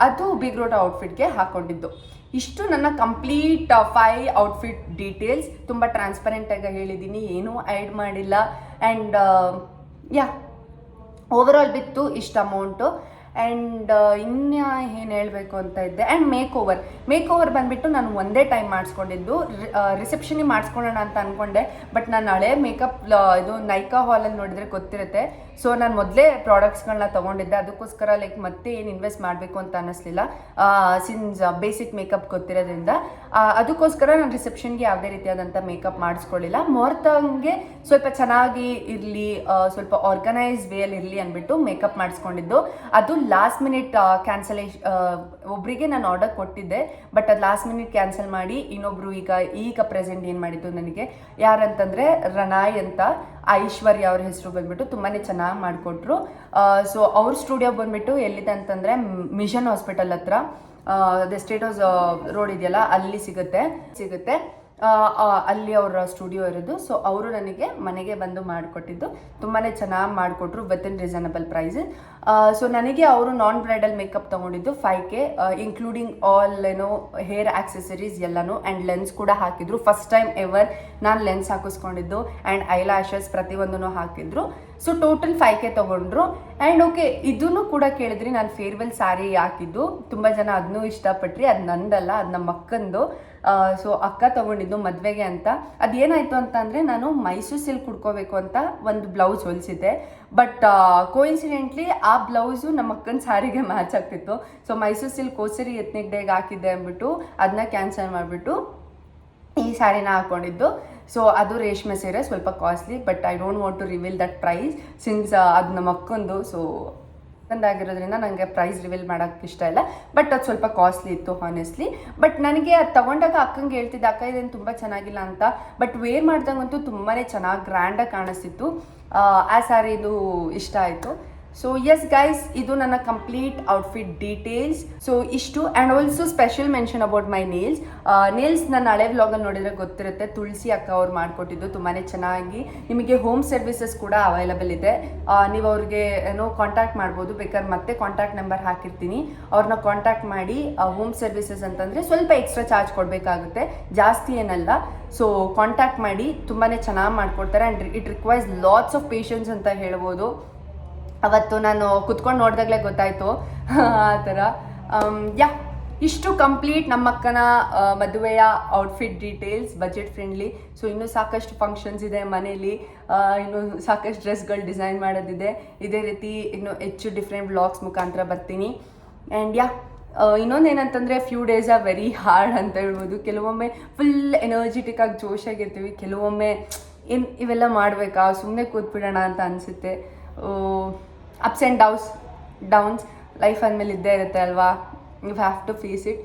ಅದು ಬಿಗ್ ರೋಡ್ ಔಟ್ಫಿಟ್ಗೆ ಹಾಕೊಂಡಿದ್ದು. ಇಷ್ಟು ನನ್ನ ಕಂಪ್ಲೀಟ್ ಫೈ ಔಟ್ಫಿಟ್ ಡೀಟೇಲ್ಸ್ ತುಂಬ ಟ್ರಾನ್ಸ್ಪರೆಂಟಾಗಿ ಹೇಳಿದ್ದೀನಿ ಏನೂ ಆ್ಯಡ್ ಮಾಡಿಲ್ಲ. ಆ್ಯಂಡ್ ಯಾ ಓವರ್ ಆಲ್ ಬಿತ್ತು ಇಷ್ಟು ಅಮೌಂಟು ಆ್ಯಂಡ್ ಇನ್ನು ಏನು ಹೇಳಬೇಕು ಅಂತ ಇದ್ದೆ. And make over make over ಬಂದುಬಿಟ್ಟು ನಾನು ಒಂದೇ ಟೈಮ್ ಮಾಡಿಸ್ಕೊಂಡಿದ್ದು. ರಿಸೆಪ್ಷನಿಗೆ ಮಾಡಿಸ್ಕೊಳ್ಳೋಣ ಅಂತ ಅಂದ್ಕೊಂಡೆ ಬಟ್ ನಾನು ಹಳೆ ಮೇಕಪ್ ಇದು ನೈಕಾ ಹಾಲಲ್ಲಿ ನೋಡಿದರೆ ಗೊತ್ತಿರುತ್ತೆ. ಸೊ ನಾನು ಮೊದಲೇ ಪ್ರಾಡಕ್ಟ್ಸ್ಗಳನ್ನ ತೊಗೊಂಡಿದ್ದೆ. ಅದಕ್ಕೋಸ್ಕರ ಲೈಕ್ ಮತ್ತೆ ಏನು ಇನ್ವೆಸ್ಟ್ ಮಾಡಬೇಕು ಅಂತ ಅನ್ನಿಸ್ಲಿಲ್ಲ. ಸಿನ್ಸ್ ಬೇಸಿಕ್ ಮೇಕಪ್ ಗೊತ್ತಿರೋದ್ರಿಂದ. ಅದಕ್ಕೋಸ್ಕರ ನಾನು ರಿಸೆಪ್ಷನ್ಗೆ ಯಾವುದೇ ರೀತಿಯಾದಂಥ ಮೇಕಪ್ ಮಾಡಿಸ್ಕೊಳ್ಳಿಲ್ಲ. ಮೋರ್ತಂಗೆ ಸ್ವಲ್ಪ ಚೆನ್ನಾಗಿ ಇರಲಿ ಸ್ವಲ್ಪ ಆರ್ಗನೈಸ್ ವೇಯಲ್ಲಿ ಇರಲಿ ಅಂದ್ಬಿಟ್ಟು ಮೇಕಪ್ ಮಾಡಿಸ್ಕೊಂಡಿದ್ದು. ಅದು ಲಾಸ್ಟ್ ಮಿನಿಟ್ ಕ್ಯಾನ್ಸಲೇಷ್ ಒಬ್ಬರಿಗೆ ನಾನು ಆರ್ಡರ್ ಕೊಟ್ಟಿದ್ದೆ. ಬಟ್ ಅದು ಲಾಸ್ಟ್ ಮಿನಿಟ್ ಕ್ಯಾನ್ಸಲ್ ಮಾಡಿ ಇನ್ನೊಬ್ಬರು ಈಗ ಈಗ ಪ್ರೆಸೆಂಟ್ ಏನು ಮಾಡಿದ್ದು ನನಗೆ? ಯಾರಂತಂದರೆ ರನಾಯ್ ಅಂತ. ಐಶ್ವರ್ಯ ಅವ್ರ ಹೆಸರು ಬಂದ್ಬಿಟ್ಟು ತುಂಬಾ ಚೆನ್ನಾಗಿ ಮಾಡಿಕೊಟ್ರು. ಸೊ ಅವ್ರ ಸ್ಟುಡಿಯೋ ಬಂದ್ಬಿಟ್ಟು ಎಲ್ಲಿದೆ ಅಂತಂದರೆ ಮಿಷನ್ ಹಾಸ್ಪಿಟಲ್ ಹತ್ರ. ದ ಸ್ಟೇಟ್ ಹೌಸ್ ರೋಡ್ ಇದೆಯಲ್ಲ, ಅಲ್ಲಿ ಸಿಗುತ್ತೆ. ಸಿಗುತ್ತೆ. ಅಲ್ಲಿ ಅವರ ಸ್ಟುಡಿಯೋ ಇರೋದು. ಸೊ ಅವರು ನನಗೆ ಮನೆಗೆ ಬಂದು ಮಾಡಿಕೊಟ್ಟಿದ್ದು. ತುಂಬಾ ಚೆನ್ನಾಗಿ ಮಾಡಿಕೊಟ್ರು with in reasonable price so ನನಗೆ ಅವರು ನಾನ್ ಬ್ರೈಡಲ್ ಮೇಕಪ್ ತೊಗೊಂಡಿದ್ದು ಫೈವ್ ಕೆ ಇನ್ಕ್ಲೂಡಿಂಗ್ ಆಲ್ ಏನೋ ಹೇರ್ ಆಕ್ಸೆಸರೀಸ್ ಎಲ್ಲನೂ ಆ್ಯಂಡ್ ಲೆನ್ಸ್ ಕೂಡ ಹಾಕಿದ್ರು. ಫಸ್ಟ್ ಟೈಮ್ ಎವರ್ ನಾನು ಲೆನ್ಸ್ ಹಾಕಿಸ್ಕೊಂಡಿದ್ದು ಆ್ಯಂಡ್ ಐ ಲ್ಯಾಶಸ್ ಪ್ರತಿಯೊಂದನ್ನು ಹಾಕಿದ್ರು. ಸೊ ಟೋಟಲ್ ಫೈವ್ ಕೆ ತೊಗೊಂಡ್ರು. ಆ್ಯಂಡ್ ಓಕೆ ಇದನ್ನು ಕೂಡ ಕೇಳಿದ್ರಿ, ನಾನು ಫೇರ್ವೆಲ್ ಸ್ಯಾರಿ ಹಾಕಿದ್ದು. ತುಂಬ ಜನ ಅದನ್ನೂ ಇಷ್ಟಪಟ್ರಿ. ಅದು ನಂದಲ್ಲ, ಅದು ನಮ್ಮ ಅಕ್ಕಂದು. ಸೊ ಅಕ್ಕ ತೊಗೊಂಡಿದ್ದು ಮದುವೆಗೆ ಅಂತ. ಅದೇನಾಯಿತು ಅಂತ ಅಂದರೆ, ನಾನು ಮೈಸೂರು ಸಿಲ್ಕ್ ಕುಡ್ಕೋಬೇಕು ಅಂತ ಒಂದು ಬ್ಲೌಸ್ ಹೊಲಿಸಿದ್ದೆ. ಬಟ್ ಕೋಇನ್ಸಿಡೆಂಟ್ಲಿ ಆ ಬ್ಲೌಸು ನಮ್ಮ ಅಕ್ಕನ ಸಾರಿಗೆ ಮ್ಯಾಚ್ ಆಗ್ತಿತ್ತು. ಸೊ ಮೈಸೂರು ಸಿಲ್ಕ್ ಕೋಸರಿ ಎತ್ನಿಕ್ ಡೇಗೆ ಹಾಕಿದ್ದೆ ಅಂದ್ಬಿಟ್ಟು ಅದನ್ನ ಕ್ಯಾನ್ಸಲ್ ಮಾಡಿಬಿಟ್ಟು ಈ ಸ್ಯಾರಿನ ಹಾಕೊಂಡಿದ್ದು. ಸೊ ಅದು ರೇಷ್ಮೆ ಸೀರೆ ಸ್ವಲ್ಪ costly but I don't want to reveal that price since ಅದು ನಮ್ಮ ಅಕ್ಕಂದು. ಸೊ ಆಗಿರೋದ್ರಿಂದ ನನಗೆ ಪ್ರೈಸ್ ರಿವೀಲ್ ಮಾಡೋಕ್ಕೆ ಇಷ್ಟ ಇಲ್ಲ. ಬಟ್ ಅದು ಸ್ವಲ್ಪ ಕಾಸ್ಟ್ಲಿ ಇತ್ತು ಹಾನೆಸ್ಟ್ಲಿ ಬಟ್ ನನಗೆ ಅದು ತಗೊಂಡಾಗ ಅಕ್ಕಂಗೆ ಹೇಳ್ತಿದ್ದೆ ಅಕ್ಕ ಇದೇನು ತುಂಬ ಚೆನ್ನಾಗಿಲ್ಲ ಅಂತ. ಬಟ್ ವೇರ್ ಮಾಡ್ದಂಗಂತೂ ತುಂಬಾ ಚೆನ್ನಾಗಿ ಗ್ರ್ಯಾಂಡಾಗಿ ಕಾಣಿಸ್ತಿತ್ತು. ಆ, ಆ ಸ್ಯಾರಿದು ಇಷ್ಟ ಆಯಿತು. ಸೊ ಎಸ್ ಗೈಸ್ ಇದು ನನ್ನ ಕಂಪ್ಲೀಟ್ ಔಟ್ಫಿಟ್ ಡೀಟೇಲ್ಸ್ ಸೊ ಇಷ್ಟು and also special mention about my nails nails ನನ್ನ ಹಳೆ ವ್ಲಾಗಲ್ಲಿ ನೋಡಿದರೆ ಗೊತ್ತಿರುತ್ತೆ. ತುಳಸಿ ಅಕ್ಕ ಅವ್ರು ಮಾಡಿಕೊಟ್ಟಿದ್ದು ತುಂಬಾ ಚೆನ್ನಾಗಿ. ನಿಮಗೆ ಹೋಮ್ ಸರ್ವಿಸಸ್ ಕೂಡ ಅವೈಲಬಲ್ ಇದೆ. ನೀವು ಅವ್ರಿಗೆ ಏನೋ ಕಾಂಟ್ಯಾಕ್ಟ್ ಮಾಡ್ಬೋದು. ಬೇಕಾದ್ರೆ ಮತ್ತೆ ಕಾಂಟ್ಯಾಕ್ಟ್ ನಂಬರ್ ಹಾಕಿರ್ತೀನಿ. ಅವ್ರನ್ನ ಕಾಂಟ್ಯಾಕ್ಟ್ ಮಾಡಿ ಹೋಮ್ ಸರ್ವಿಸಸ್ ಅಂತಂದರೆ ಸ್ವಲ್ಪ ಎಕ್ಸ್ಟ್ರಾ ಚಾರ್ಜ್ ಕೊಡಬೇಕಾಗುತ್ತೆ. ಜಾಸ್ತಿ ಏನಲ್ಲ. ಸೊ ಕಾಂಟ್ಯಾಕ್ಟ್ ಮಾಡಿ ತುಂಬಾ ಚೆನ್ನಾಗಿ ಮಾಡಿಕೊಡ್ತಾರೆ. And it requires lots of patience ಅಂತ ಹೇಳ್ಬೋದು. ಅವತ್ತು ನಾನು ಕುತ್ಕೊಂಡು ನೋಡಿದಾಗಲೇ ಗೊತ್ತಾಯಿತು. ಆ ಥರ. ಯಾ, ಇಷ್ಟು ಕಂಪ್ಲೀಟ್ ನಮ್ಮಕ್ಕನ ಮದುವೆಯ outfit details, budget friendly. So, ಇನ್ನೂ ಸಾಕಷ್ಟು ಫಂಕ್ಷನ್ಸ್ ಇದೆ ಮನೇಲಿ. ಇನ್ನು ಸಾಕಷ್ಟು ಡ್ರೆಸ್ಗಳು ಡಿಸೈನ್ ಮಾಡೋದಿದೆ. ಇದೇ ರೀತಿ ಇನ್ನು ಹೆಚ್ಚು ಡಿಫ್ರೆಂಟ್ ಬ್ಲಾಗ್ಸ್ ಮುಖಾಂತರ ಬರ್ತೀನಿ. ಆ್ಯಂಡ್ ಯಾ ಇನ್ನೊಂದು ಏನಂತಂದರೆ few days are very hard ಅಂತ ಹೇಳ್ಬೋದು. ಕೆಲವೊಮ್ಮೆ ಫುಲ್ ಎನರ್ಜೆಟಿಕ್ ಆಗಿ ಜೋಶಾಗಿರ್ತೀವಿ. ಕೆಲವೊಮ್ಮೆ, ಏನು ಇವೆಲ್ಲ ಮಾಡಬೇಕಾ? ಸುಮ್ಮನೆ ಕೂತ್ಬಿಡೋಣ ಅಂತ ಅನಿಸುತ್ತೆ. Ups and downs downs life ಅಂದಮೇಲೆ ಇದ್ದೇ ಇರುತ್ತೆ ಅಲ್ವಾ? You have to face it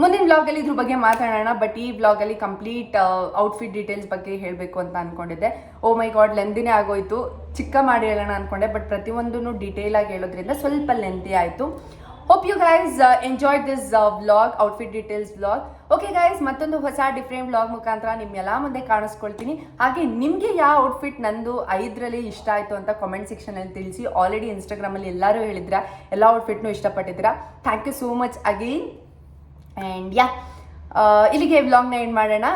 ಮುಂದಿನ ಬ್ಲಾಗಲ್ಲಿ ಇದ್ರ ಬಗ್ಗೆ ಮಾತಾಡೋಣ ಬಟ್ ಈ ಬ್ಲಾಗಲ್ಲಿ ಕಂಪ್ಲೀಟ್ ಔಟ್ಫಿಟ್ ಡೀಟೇಲ್ಸ್ ಬಗ್ಗೆ ಹೇಳಬೇಕು ಅಂತ ಅನ್ಕೊಂಡಿದ್ದೆ. ಓ ಮೈ ಗಾಡ್ ಲೆಂದಿನೇ ಆಗೋಯ್ತು. ಚಿಕ್ಕ ಮಾಡಿ ಹೇಳೋಣ ಅಂದ್ಕೊಂಡೆ ಬಟ್ ಪ್ರತಿಯೊಂದೂ ಡೀಟೇಲಾಗಿ ಹೇಳೋದ್ರಿಂದ ಸ್ವಲ್ಪ ಲೆಂತಿ ಆಯಿತು. Hope you guys enjoy this vlog outfit details vlog okay guys ಮತ್ತೊಂದು ಹೊಸ ಡಿಫ್ರೆಂಟ್ ವ್ಲಾಗ್ ಮುಖಾಂತರ ನಿಮ್ಮೆಲ್ಲ ಮುಂದೆ ಕಾಣಿಸ್ಕೊಳ್ತೀನಿ. ಹಾಗೆ ನಿಮಗೆ ಯಾವ ಔಟ್ಫಿಟ್ ನಂದು ಐದರಲ್ಲಿ ಇಷ್ಟ ಆಯಿತು ಅಂತ ಕಾಮೆಂಟ್ ಸೆಕ್ಷನಲ್ಲಿ ತಿಳಿಸಿ. ಆಲ್ರೆಡಿ ಇನ್ಸ್ಟಾಗ್ರಾಮಲ್ಲಿ ಎಲ್ಲರೂ ಹೇಳಿದ್ರ, ಎಲ್ಲ ಔಟ್ಫಿಟ್ನು ಇಷ್ಟಪಟ್ಟಿದ್ದೀರಾ. Thank you so much again and yeah ಇಲ್ಲಿಗೆ ವ್ಲಾಗ್ನ ಎಂಡ್ ಮಾಡೋಣ.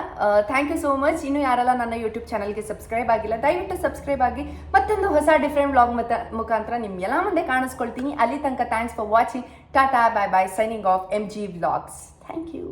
ಥ್ಯಾಂಕ್ ಯು ಸೋ ಮಚ್ ಇನ್ನು ಯಾರೆಲ್ಲ ನನ್ನ ಯೂಟ್ಯೂಬ್ ಚಾನಲ್ಗೆ ಸಬ್ಸ್ಕ್ರೈಬ್ ಆಗಿಲ್ಲ, ದಯವಿಟ್ಟು ಸಬ್ಸ್ಕ್ರೈಬ್ ಆಗಿ ಮತ್ತೊಂದು ಹೊಸ ಡಿಫ್ರೆಂಟ್ ವ್ಲಾಗ್ ಮತ್ತ ಮುಖಾಂತರ ನಿಮ್ಗೆಲ್ಲ ಮುಂದೆ ಕಾಣಿಸ್ಕೊಳ್ತೀನಿ. ಅಲ್ಲಿ ತನಕ thanks for watching Tata bye bye signing off M G vlogs thank you